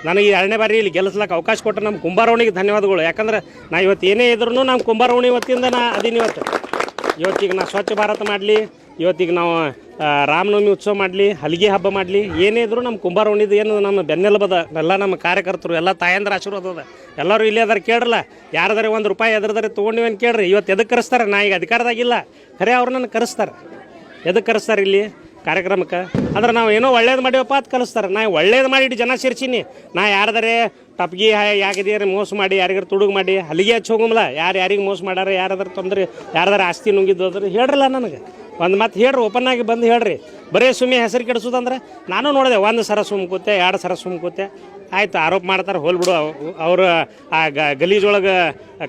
ನನಗೆ ಎರಡನೇ ಬಾರಿ ಇಲ್ಲಿ ಗೆಲ್ಲಿಸ್ಲಕ್ಕೆ ಅವಕಾಶ ಕೊಟ್ಟು ನಮ್ಮ ಕುಂಬಾರವಣಿಗೆ ಧನ್ಯವಾದಗಳು. ಯಾಕಂದ್ರೆ ನಾ ಇವತ್ತು ಏನೇ ಇದ್ರೂ ನಮ್ಮ ಕುಂಬಾರವಣಿ ವತಿಯಿಂದ ನಾ ಅದೀನಿ ಇವತ್ತು. ಇವತ್ತಿಗೆ ನಾ ಸ್ವಚ್ಛ ಭಾರತ ಮಾಡಲಿ. ಇವತ್ತಿಗೆ ನಾವು ರಾಮನವಮಿ ಉತ್ಸವ ಮಾಡಲಿ, ಹಲಿಗೆ ಹಬ್ಬ ಮಾಡಲಿ, ಏನೇ ಇದ್ರು ನಮ್ಮ ಕುಂಬಾರವಣಿದು ಏನು ನಮ್ಮ ಬೆನ್ನೆಲುಬದ, ಎಲ್ಲ ನಮ್ಮ ಕಾರ್ಯಕರ್ತರು, ಎಲ್ಲ ತಾಯಂದ್ರ ಆಶೀರ್ವಾದ ಅದ. ಎಲ್ಲರೂ ಇಲ್ಲಿ ಅದಾರ ಕೇಳಲ್ಲ ಯಾರದಾರೆ ಒಂದು ರೂಪಾಯಿ ಎದ್ರದಾರೆ ಅಂತ ಕೇಳ್ರಿ. ಇವತ್ತು ಎದಕ್ಕೆ ಕರೆಸ್ತಾರೆ? ನಾ ಈಗ ಅಧಿಕಾರದಾಗಿಲ್ಲ ಖರೆ ಅವ್ರು ನನ್ನ ಕರೆಸ್ತಾರೆ. ಎದಕ್ಕೆ ಕರೆಸ್ತಾರೆ ಇಲ್ಲಿ ಕಾರ್ಯಕ್ರಮಕ್ಕೆ? ಅಂದ್ರೆ ನಾವು ಏನೋ ಒಳ್ಳೇದು ಮಾಡಿವಪ್ಪ ಅಂತ ಕಲಿಸ್ತಾರೆ. ನಾ ಒಳ್ಳೇದು ಮಾಡಿ ಜನ ಸೇರ್ಸೀನಿ. ನಾ ಯಾರ್ದಾರೆ ಟಪ್ಗಿ ಯಾಕಿದೆ ಮೋಸ ಮಾಡಿ, ಯಾರಿಗಾರು ತುಡುಗು ಮಾಡಿ, ಹಲಿಗೆ ಹಚ್ಚಿ ಹೋಗಮಲ್ಲ ಯಾರು ಯಾರಿಗೆ ಮೋಸ ಮಾಡ್ಯಾರ? ಯಾರಾದ್ರೂ ತೊಂದರೆ, ಯಾರ್ದಾರ ಆಸ್ತಿ ನುಂಗಿದ್ದು ಅದ್ರ ಹೇಳ್ರಲ್ಲ ನನಗೆ. ಒಂದು ಮತ್ತೆ ಹೇಳ್ರಿ ಓಪನ್ ಆಗಿ ಬಂದು ಹೇಳ್ರಿ. ಬರೀ ಸುಮ್ಮನೆ ಹೆಸರು ಕೆಡಿಸೋದಂದ್ರೆ ನಾನು ನೋಡಿದೆ, ಒಂದು ಸರ ಸುಮ್ಕೂತೆ ಎರಡು ಸರ ಸುಮ್ಕೂತೆ ಆಯ್ತು, ಆರೋಪ ಮಾಡ್ತಾರೆ ಹೋಲ್ಬಿಡು ಅವರು ಆ ಗ ಗಲೀಜೊಳಗೆ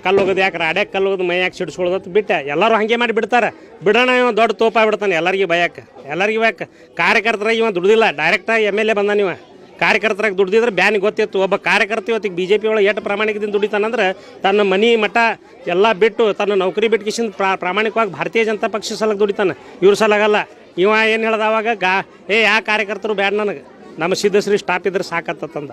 ಕಲ್ಲು ಹೋಗೋದು ಯಾಕೆ ರಾಡ್ಯಾಕ ಕಲ್ಲು ಹೋಗೋದು ಮೈ ಸಿಡಿಸ್ಕೊಳ್ಳೋದು ಬಿಟ್ಟೆ. ಎಲ್ಲರೂ ಹಾಗೆ ಮಾಡಿ ಬಿಡ್ತಾರೆ. ಬಿಡೋಣ ಇವ, ದೊಡ್ಡ ತೋಪ ಬಿಡ್ತಾನೆ ಎಲ್ಲರಿಗೆ ಭಯಕ್ಕೆ ಎಲ್ಲರಿಗೆ ಭಯಕ್ಕೆ ಕಾರ್ಯಕರ್ತರಾಗಿ ಇವ ದುಡ್ದಿಲ್ಲ ಡೈರೆಕ್ಟಾಗಿ ಎಂ ಎಲ್ ಎ ಬಂದ ಇವ. ಕಾರ್ಯಕರ್ತರಾಗಿ ದುಡ್ದಿದ್ರೆ ಬ್ಯಾನ್ ಗೊತ್ತಿತ್ತು. ಒಬ್ಬ ಕಾರ್ಯಕರ್ತ ಇವತ್ತಿಗೆ ಬಿ ಜೆ ಪಿ ಒಳಗೆ ಎಷ್ಟು ಪ್ರಾಮಾಣಿಕದಿಂದ ದುಡಿತಾನಂದ್ರೆ ತನ್ನ ಮನಿ ಮಠ ಎಲ್ಲ ಬಿಟ್ಟು ತನ್ನ ನೌಕರಿ ಬಿಟ್ಟು ಪ್ರಾ ಪ್ರಾಮಾಣಿಕವಾಗಿ ಭಾರತೀಯ ಜನತಾ ಪಕ್ಷ ಸಲಗ ದುಡಿತಾನೆ. ಇವ್ರ ಸಲಗಲ್ಲ. ಇವ ಏನು ಹೇಳ್ದ ಅವಾಗ, ಗಾ, ಏ, ಯಾ ಕಾರ್ಯಕರ್ತರು ಬ್ಯಾಡ ನನಗೆ. ನಮ್ಮ ಸಿದ್ಧಶ್ರೀ ಸ್ಟಾಪ್ ಇದ್ರೆ ಸಾಕತ್ತಂದ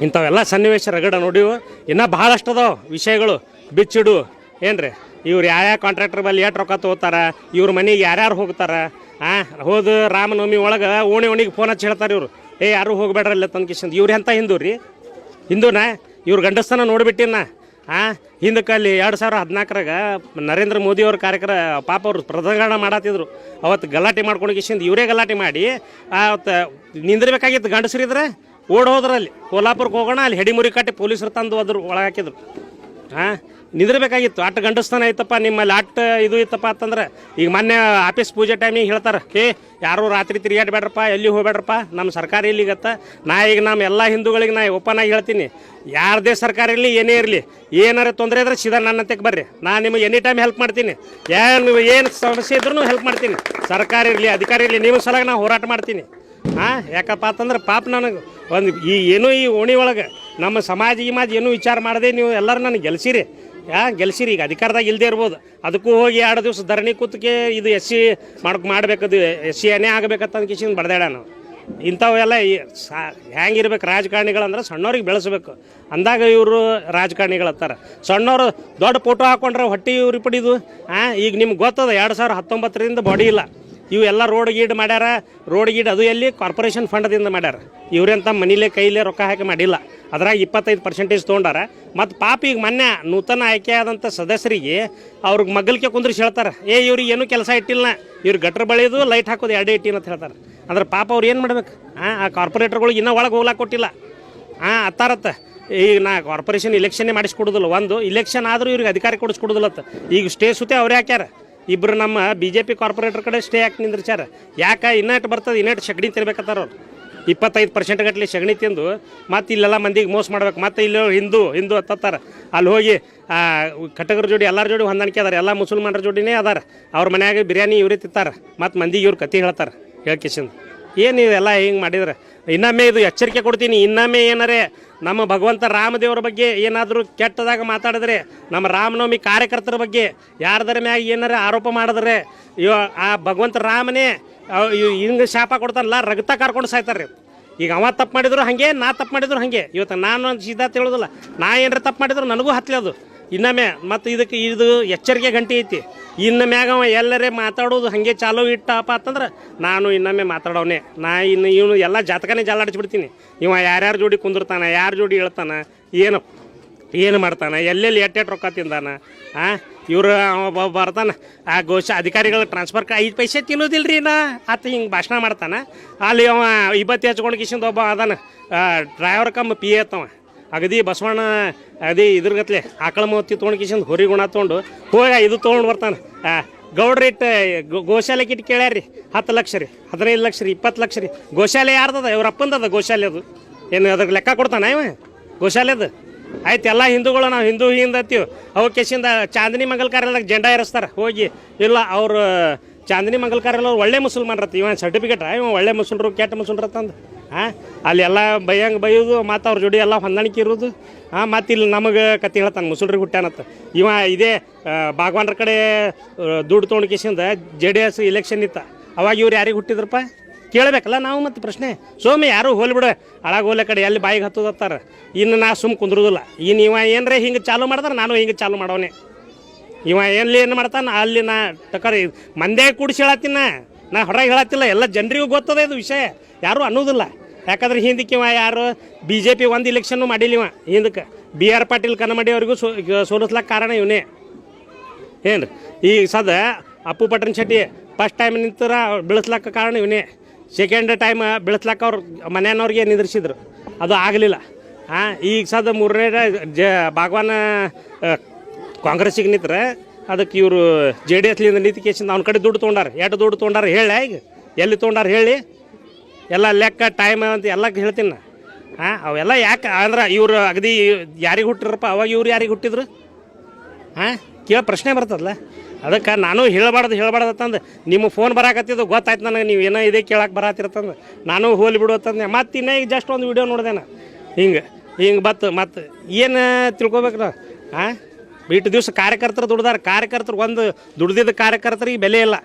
ಇಂಥವೆಲ್ಲ ಸನ್ನಿವೇಶ ರಗಡ ನೋಡಿವು ಇನ್ನೂ ಭಾಳಷ್ಟು ಅದಾವ ವಿಷಯಗಳು. ಬಿಚ್ಚಿಡು. ಏನ್ರಿ? ಇವ್ರು ಯಾವ ಕಾಂಟ್ರಾಕ್ಟರ್ ಬಲ್ಲಿ ಎಷ್ಟು ರೊಕ್ಕ ತೊಗೋತಾರ? ಇವ್ರ ಮನೆಗೆ ಯಾರ್ಯಾರು ಹೋಗ್ತಾರೆ? ಹಾಂ ಹೋದ ರಾಮನವಮಿ ಒಳಗೆ ಓಣಿ ಓಣಿಗೆ ಫೋನ್ ಹಚ್ಚಿ ಹೇಳ್ತಾರೆ ಇವರು. ಏ, ಯಾರು ಹೋಗ್ಬೇಡ್ರಲ್ಲ ತಂದು ಕಿಶನ್ ಇವ್ರು ಎಂತ ಹಿಂದೂ ರೀ? ಹಿಂದೂನಾ? ಇವ್ರು ಗಂಡಸ್ತನ ನೋಡ್ಬಿಟ್ಟಿನ ಆ, ಹಿಂದಕ್ಕೆ ಅಲ್ಲಿ ಎರಡು ಸಾವಿರ ಹದಿನಾಲ್ಕರಾಗ ನರೇಂದ್ರ ಮೋದಿ ಅವ್ರ ಕಾರ್ಯಕ್ರಮ ಪಾಪ ಅವರು ಪ್ರಧಾನ ಮಾಡತ್ತಿದ್ರು ಅವತ್ತು ಗಲಾಟೆ ಮಾಡ್ಕೊಂಡು ಇವರೇ ಗಲಾಟೆ ಮಾಡಿ ಆವತ್ತು ನಿಂದಿರ್ಬೇಕಾಗಿತ್ತು ಗಂಡಸರಿದ್ರೆ ಓಡ್ ಹೋದ್ರ ಅಲ್ಲಿ. ಕೋಲ್ಹಾಪುರಕ್ಕೆ ಹೋಗೋಣ, ಅಲ್ಲಿ ಹೆಡಿಮುರಿ ಕಟ್ಟಿ ಪೊಲೀಸರು ತಂದು ಅದ್ರ ಒಳಗೆ ಹಾಕಿದ್ರು. ಹಾಂ ನಿಂದಿರ್ಬೇಕಾಗಿತ್ತು. ಅಟ್ ಗಂಡಸ್ತಾನ ಐತಪ್ಪ ನಿಮ್ಮಲ್ಲಿ ಅಟ್ ಇದು ಇತ್ತಪ್ಪ ಅಂತಂದ್ರೆ, ಈಗ ಮೊನ್ನೆ ಆಫೀಸ್ ಪೂಜೆ ಟೈಮಿಗೆ ಹೇಳ್ತಾರೆ ಏ ಯಾರು ರಾತ್ರಿ ತಿರುಗಾಡಬೇಡ್ರಪ್ಪ ಎಲ್ಲಿ ಹೋಗ್ಬೇಡ್ರಪ್ಪ? ನಮ್ಮ ಸರ್ಕಾರ ಇಲ್ಲಿಗತ್ತ ನಾ ಈಗ ನಮ್ಮ ಎಲ್ಲ ಹಿಂದೂಗಳಿಗೆ ನಾ ಓಪನ್ ಆಗಿ ಹೇಳ್ತೀನಿ. ಯಾರದೇ ಸರ್ಕಾರ ಇರಲಿ, ಏನೇ ಇರಲಿ, ಏನಾರ ತೊಂದರೆ ಇದ್ರೆ ಸೀದಾ ನನ್ನ ಹತ್ತಿರ ಬರ್ರಿ. ನಾನು ನಿಮಗೆ ಎನಿ ಟೈಮ್ ಹೆಲ್ಪ್ ಮಾಡ್ತೀನಿ. ಏನು ಏನು ಸಮಸ್ಯೆ ಇದ್ರೂ ಹೆಲ್ಪ್ ಮಾಡ್ತೀನಿ. ಸರ್ಕಾರ ಇರಲಿ, ಅಧಿಕಾರಿ ಇರಲಿ ನಿಮ್ಮ ಸಲಗ ನಾ ಹೋರಾಟ ಮಾಡ್ತೀನಿ. ಹಾಂ, ಯಾಕಪ್ಪ ಅಂತಂದ್ರೆ ಪಾಪ ನನಗೆ ಒಂದು ಈ ಏನೋ ಈ ಓಣಿ ಒಳಗೆ ನಮ್ಮ ಸಮಾಜ ಗಿಮಾಜ್ ಏನೂ ವಿಚಾರ ಮಾಡದೆ ನೀವು ಎಲ್ಲರೂ ನನಗೆ ಗೆಲ್ಸಿರಿ. ಯಾ ಗೆಲ್ಸಿರಿ ಈಗ. ಅಧಿಕಾರದಾಗ ಇಲ್ಲದೆ ಇರ್ಬೋದು. ಅದಕ್ಕೂ ಹೋಗಿ ಎರಡು ದಿವಸ ಧರಣಿ ಕೂತ್ಕೆ ಇದು ಎಸ್ ಸಿ ಮಾಡಕ್ ಮಾಡ್ಬೇಕದು, ಎಸ್ ಸಿ ಏನೇ ಆಗಬೇಕಂತ ಅಂದ್ಕಿಸಿಂದ ಬಡ್ದಾಡ ನಾವು. ಇಂಥವೆಲ್ಲ ಸಾ, ಹೆಂಗಿರ್ಬೇಕು ರಾಜಕಾರಣಿಗಳಂದ್ರೆ ಸಣ್ಣವ್ರಿಗೆ ಬೆಳೆಸ್ಬೇಕು. ಅಂದಾಗ ಇವರು ರಾಜಕಾರಣಿಗಳತ್ತಾರ. ಸಣ್ಣವರು ದೊಡ್ಡ ಫೋಟೋ ಹಾಕೊಂಡ್ರೆ ಹೊಟ್ಟೆ ಇವ್ರು ಪಡಿದು ಹಾಂ ಈಗ ನಿಮ್ಗೆ ಗೊತ್ತದ, ಎರಡು ಸಾವಿರ ಹತ್ತೊಂಬತ್ತರಿಂದ ಬಾಡಿ ಇಲ್ಲ. ಇವೆಲ್ಲ ರೋಡ್ ಗೀಡ್ ಮಾಡ್ಯಾರ, ರೋಡ್ ಗೀಡ್ ಅದು ಎಲ್ಲಿ? ಕಾರ್ಪೊರೇಷನ್ ಫಂಡದಿಂದ ಮಾಡ್ಯಾರ. ಇವ್ರೆಂತ ಮನಿಲೇ ಕೈಲೇ ರೊಕ್ಕ ಹಾಕಿ ಮಾಡಿಲ್ಲ. ಅದ್ರಾಗ ಇಪ್ಪತ್ತೈದು ಪರ್ಸೆಂಟೇಜ್ ತೊಗೊಂಡಾರ. ಮತ್ತು ಪಾಪ ಈಗ ಮೊನ್ನೆ ನೂತನ ಆಯ್ಕೆ ಆದಂಥ ಸದಸ್ಯರಿಗೆ ಅವ್ರಿಗೆ ಮಗ್ಗಲ್ಕೆ ಕುಂದ್ರಿಸಿ ಹೇಳ್ತಾರೆ, ಏ, ಇವ್ರಿಗೆ ಏನೂ ಕೆಲಸ ಇಟ್ಟಿಲ್ಲ, ಇವ್ರು ಗಟ್ರ ಬಳಿಯೋದು ಲೈಟ್ ಹಾಕೋದು ಎರಡೇ ಇಟ್ಟಿನ ಅಂತ ಹೇಳ್ತಾರೆ. ಅಂದ್ರೆ ಪಾಪ ಅವ್ರು ಏನು ಮಾಡ್ಬೇಕು? ಹಾಂ ಆ ಕಾರ್ಪೊರೇಟರ್ಗಳಿಗೆ ಇನ್ನೂ ಒಳಗೆ ಹೋಗ್ಲಾಕ್ ಕೊಟ್ಟಿಲ್ಲ. ಹಾಂ ಅತ್ತಾರತ್ತ, ಈಗ ನಾ ಕಾರ್ಪೊರೇಷನ್ ಇಲೆಕ್ಷನ್ನೇ ಮಾಡಿಸ್ಕೊಡೋದಿಲ್ಲ ಒಂದು ಇಲೆಕ್ಷನ್ ಆದರೂ ಇವ್ರಿಗೆ ಅಧಿಕಾರ ಕೊಡಿಸ್ಕೊಡೋದಿಲ್ಲತ್ತ ಈಗ ಸ್ಟೇ ಸುತ್ತೆ ಅವ್ರು ಹಾಕ್ಯಾರ. ಇಬ್ಬರು ನಮ್ಮ ಬಿ ಜೆ ಪಿ ಕಾರ್ಪೊರೇಟರ್ ಕಡೆ ಸ್ಟೇ ಹಾಕಿ ನಿಂದ್ರಿಸ್ಯಾರ. ಯಾಕೆ ಇನ್ನಟ್ ಬರ್ತದೆ, ಇನ್ನಟ್ ಶಗಡಿ ತಿನ್ಬೇಕತ್ತಾರ ಅವ್ರು. ಇಪ್ಪತ್ತೈದು ಪರ್ಸೆಂಟ್ ಗಟ್ಟಲೆ ಸಗಣಿ ತಿಂದು ಮತ್ತೆ ಇಲ್ಲೆಲ್ಲ ಮಂದಿಗೆ ಮೋಸ ಮಾಡ್ಬೇಕು. ಮತ್ತೆ ಇಲ್ಲಿ ಹಿಂದೂ ಹಿಂದೂ ಹತ್ತಾರ ಅಲ್ಲಿ ಹೋಗಿ ಕಟಗರ ಜೋಡಿ, ಎಲ್ಲರ ಜೋಡಿ ಹೊಂದಾಣಿಕೆ ಅದಾರ. ಎಲ್ಲ ಮುಸಲ್ಮಾನರ ಜೋಡಿನೇ ಅದಾರ. ಅವ್ರ ಮನ್ಯಾಗ ಬಿರಿಯಾನಿ ಇವರೇ ತಿಂತಾರೆ. ಮತ್ತು ಮಂದಿಗೆ ಇವ್ರು ಕತೆ ಹೇಳ್ತಾರೆ. ಹೇಳ್ಕಿಸಿಂದ ಏನು ಇವೆಲ್ಲ ಹಿಂಗೆ ಮಾಡಿದ್ರೆ? ಇನ್ನೊಮ್ಮೆ ಇದು ಎಚ್ಚರಿಕೆ ಕೊಡ್ತೀನಿ. ಇನ್ನೊಮ್ಮೆ ಏನಾರೇ ನಮ್ಮ ಭಗವಂತ ರಾಮದೇವರ ಬಗ್ಗೆ ಏನಾದರೂ ಕೆಟ್ಟದಾಗ ಮಾತಾಡಿದ್ರೆ, ನಮ್ಮ ರಾಮನವಮಿ ಕಾರ್ಯಕರ್ತರ ಬಗ್ಗೆ ಯಾರ್ದರ ಮ್ಯಾಗ ಏನಾರ ಆರೋಪ ಮಾಡಿದ್ರೆ ಇವ ಆ ಭಗವಂತ ರಾಮನೇ ಹಿಂಗೆ ಶಾಪ ಕೊಡ್ತಾರಲ್ಲ, ರಗತ ಕರ್ಕೊಂಡು ಸಾಯ್ತಾರೆ ಈಗ ಅವ ತಪ್ಪು ಮಾಡಿದ್ರು ಹಾಗೆ, ನಾ ತಪ್ಪು ಮಾಡಿದ್ರು ಹಾಗೆ. ಇವತ್ತು ನಾನು ಸೀದಾ ಹೇಳೋದಿಲ್ಲ. ನಾ ಏನಾರ ತಪ್ಪು ಮಾಡಿದ್ರು ನನಗೂ ಹತ್ತಲಿ ಅದು. ಇನ್ನೊಮ್ಮೆ ಮತ್ತು ಇದಕ್ಕೆ ಇದು ಎಚ್ಚರಿಕೆ ಗಂಟೆ ಐತಿ. ಇನ್ನು ಮ್ಯಾಗ ಅವ ಎಲ್ಲರೇ ಮಾತಾಡೋದು ಹಾಗೆ ಚಾಲೂ ಇಟ್ಟಪ್ಪ ಅಂತಂದ್ರೆ ನಾನು ಇನ್ನೊಮ್ಮೆ ಮಾತಾಡೋನೆ ನಾ ಇನ್ನು ಇವನು ಎಲ್ಲ ಜಾತಕನೇ ಜಾಲಾಡಿಸ್ಬಿಡ್ತೀನಿ ಇವ ಯಾರ್ಯಾರ ಜೋಡಿ ಕುಂದಿರ್ತಾನೆ, ಯಾರ ಜೋಡಿ ಹೇಳ್ತಾನೆ ಏನು ಏನು ಮಾಡ್ತಾನೆ, ಎಲ್ಲೆಲ್ಲಿ ಎಟ್ಟೆಟ್ಟು ರೊಕ್ಕ ತಿಂದಾನ, ಆ? ಇವ್ರು ಅವ ಬರ್ತಾನೆ. ಆ ಘೋಷ ಅಧಿಕಾರಿಗಳ ಟ್ರಾನ್ಸ್ಫರ್ ಐದು ಪೈಸೆ ತಿನ್ನೋದಿಲ್ಲ ರೀ ನಾ. ಆತ ಹಿಂಗೆ ಭಾಷಣ ಮಾಡ್ತಾನೆ. ಅಲ್ಲಿ ಅವ ಇಬ್ಬತ್ತು ಹಚ್ಕೊಂಡು ಕಿಶಿಂದ ಒಬ್ಬ ಅದಾನ. ಡ್ರೈವರ್ ಕಮ್ಮ ಪಿ ಎತ್ತವ ಅಗದಿ ಬಸವಣ್ಣ, ಅಗದಿ ಇದ್ರಗತ್ಲೆ ಆಕಳ ಮೂವತ್ತಿ ತೊಗೊಂಡು ಕಿಶಿಂದ ಹೊರಿ ಗುಣ ತೊಗೊಂಡು ಹೋಗ ಇದು ತೊಗೊಂಡು ಬರ್ತಾನೆ. ಗೌಡ್ರ ಇಟ್ಟು ಗೋಶಾಲೆ ಕಿಟ್ ಕೇಳ್ಯಾರ ಹತ್ತು ಲಕ್ಷ ರೀ, ಹದಿನೈದು ಲಕ್ಷ ರೀ, ಇಪ್ಪತ್ತು ಲಕ್ಷ ರೀ. ಗೋಶಾಲೆ ಯಾರ್ದದ? ಇವ್ರ ಅಪ್ಪಂದದ ಗೋಶಾಲೆ ಅದು. ಏನು ಅದಕ್ಕೆ ಲೆಕ್ಕ ಕೊಡ್ತಾನೆ ಇವ? ಗೋಶಾಲೆದು ಆಯ್ತು, ಎಲ್ಲ ಹಿಂದೂಗಳು ನಾವು ಹಿಂದೂ ಹಿಂದ ಅತ್ತೀವಿ ಅವು ಕೆಸಿಂದ ಚಾಂದಿನಿ ಮಂಗಲ್ ಕಾರ್ಯಾಲಯದಾಗ ಜೆಂಡಾ ಇರಿಸ್ತಾರೆ ಹೋಗಿ, ಇಲ್ಲ, ಅವರು ಚಾಂದಿನಿ ಮಂಗಲ್ ಕಾರ್ಯಾಲಯ ಒಳ್ಳೆ ಮುಸಲ್ಮಾನ್ರತ್ತ ಇವ ಸರ್ಟಿಫಿಕೇಟ್ ಇವ ಒಳ್ಳೆ ಮುಸಲ್ರು ಕೆಟ್ಟ ಮುಸಲ್ರು ಅಂತಂದು ಹಾಂ ಅಲ್ಲೆಲ್ಲ ಎಲ್ಲ ಬೈಯಂಗೆ ಬೈಯೋದು ಮತ್ತು ಅವ್ರ ಜೋಡಿ ಎಲ್ಲ ಹೊಂದಾಣಿಕೆ ಇರೋದು. ಹಾಂ ಮತ್ತು ಇಲ್ಲಿ ನಮಗೆ ಕತೆ ಹೇಳ್ತಾನೆ ಮುಸಲ್ರಿಗೆ ಹುಟ್ಟ್ಯಾನತ್ತ ಇವ ಇದೇ ಬಾಗವಾನ್ರ ಕಡೆ ದುಡ್ಡು ತೊಗೊಂಡು ಕೇಸಿಂದ ಜೆ ಡಿ ಎಸ್ ಇಲೆಕ್ಷನ್ ಇತ್ತ. ಅವಾಗ ಇವ್ರು ಯಾರಿಗೆ ಹುಟ್ಟಿದ್ರಪ್ಪ? ಕೇಳಬೇಕಲ್ಲ ನಾವು ಮತ್ತೆ ಪ್ರಶ್ನೆ? ಸೋಮಿ, ಯಾರು ಹೋಲ್ಬಿಡ ಅಳಾಗ ಹೋಲೆ ಕಡೆ ಎಲ್ಲಿ ಬಾಯಿಗೆ ಹತ್ತದತ್ತಾರ ಇನ್ನು ನಾ ಸುಮ್ ಕುಂದ್ರುದಿಲ್ಲ. ಇನ್ನು ಇವ ಏನರೇ ಹಿಂಗೆ ಚಾಲು ಮಾಡಿದ್ರೆ, ನಾನು ಹಿಂಗೆ ಚಾಲು ಮಾಡೋನೆ. ಇವ ಎಲ್ಲಿ ಏನು ಮಾಡ್ತಾನ, ಅಲ್ಲಿ ನಾ ಟಕರ್ ಮಂದೇ ಕೂಡಿಸಿ ಹೇಳತ್ತಿನ? ನಾ ಹೊರಗೆ ಹೇಳತ್ತಿಲ್ಲ, ಎಲ್ಲ ಜನರಿಗೂ ಗೊತ್ತದ ಇದು ವಿಷಯ. ಯಾರೂ ಅನ್ನೋದಿಲ್ಲ. ಯಾಕಂದ್ರೆ ಹಿಂದಕ್ಕೆ ಇವ ಯಾರು? ಬಿ ಜೆ ಪಿ ಒಂದು ಇಲೆಕ್ಷನ್ನು ಮಾಡಿಲ್ಲ ಇವ. ಹಿಂದಕ್ಕೆ ಬಿ ಆರ್ ಪಾಟೀಲ್ ಕನ್ನಮಡಿ ಅವ್ರಿಗೂ ಸೋ ಸೋಲಿಸ್ಲಕ್ಕೆ ಕಾರಣ ಇವನೇ. ಏನು ಈ ಸದ ಅಪ್ಪು ಪಟ್ಟಣ ಶೆಟ್ಟಿ ಫಸ್ಟ್ ಟೈಮ್ ನಿಂತರ ಬೆಳೆಸ್ಲಕ್ಕ ಕಾರಣ ಇವನೇ. ಸೆಕೆಂಡ್ ಟೈಮ್ ಬೆಳೆಸ್ಲಕ್ಕ ಅವ್ರು ಮನೆಯವ್ರಿಗೆ ನಿಂದ್ರಿಸಿದ್ರು. ಅದು ಆಗಲಿಲ್ಲ. ಹಾಂ ಈಗ ಸದ ಮೂರನೇ ಜ, ಭಾಗವಾನ ಕಾಂಗ್ರೆಸ್ಸಿಗೆ ನಿಂತ್ರೆ ಅದಕ್ಕೆ ಇವರು ಜೆ ಡಿ ಎಸ್ಲಿಂದ ನಿಂತು ಕೇಸಿಂದ ಅವ್ನ ಕಡೆ ದುಡ್ಡು ತೊಗೊಂಡಾರ. ಎಷ್ಟು ದುಡ್ಡು ತೊಗೊಂಡಾರ ಹೇಳಿ, ಈಗ? ಎಲ್ಲಿ ತೊಗೊಂಡಾರ ಹೇಳಿ? ಎಲ್ಲ ಲೆಕ್ಕ ಟೈಮ್ ಅಂತ ಎಲ್ಲ ಹೇಳ್ತೀನಿ ನಾ. ಹಾಂ ಅವೆಲ್ಲ ಯಾಕೆ, ಅಂದ್ರೆ ಇವರು ಅಗದಿ ಯಾರಿಗೆ ಹುಟ್ಟಿರಪ್ಪ ಅವಾಗ ಇವ್ರು ಯಾರಿಗೆ ಹುಟ್ಟಿದ್ರು? ಹಾಂ ಕೇಳೋ ಪ್ರಶ್ನೆ ಬರ್ತದಲ್ಲ. ಅದಕ್ಕೆ ನಾನು ಹೇಳಬಾರ್ದು ಹೇಳಬಾರ್ದು ಅಂತಂದು ನಿಮ್ಮ ಫೋನ್ ಬರಾಕತ್ತಿದ್ದು ಗೊತ್ತಾಯ್ತು ನನಗೆ, ನೀವು ಏನೋ ಇದೆ ಕೇಳಕ್ಕೆ ಬರಾತಿರ್ತಂದು ನಾನು ಹೋಲಿ ಬಿಡು ಅಂತಂದೆ. ಮತ್ತೆ ಇನ್ನೇ ಈಗ ಜಸ್ಟ್ ಒಂದು ವಿಡಿಯೋ ನಾ. ಹಿಂಗೆ ಹಿಂಗೆ ಬತ್ತು ಮತ್ತು ಏನು ತಿಳ್ಕೊಬೇಕು ನಾ? ಹಾಂ ಇಟ್ಟು ದಿವಸ ಕಾರ್ಯಕರ್ತರು ದುಡ್ದಾರೆ. ಕಾರ್ಯಕರ್ತರು ಒಂದು ದುಡ್ದಿದ್ದ ಕಾರ್ಯಕರ್ತರಿಗೆ ಬೆಲೆ ಇಲ್ಲ.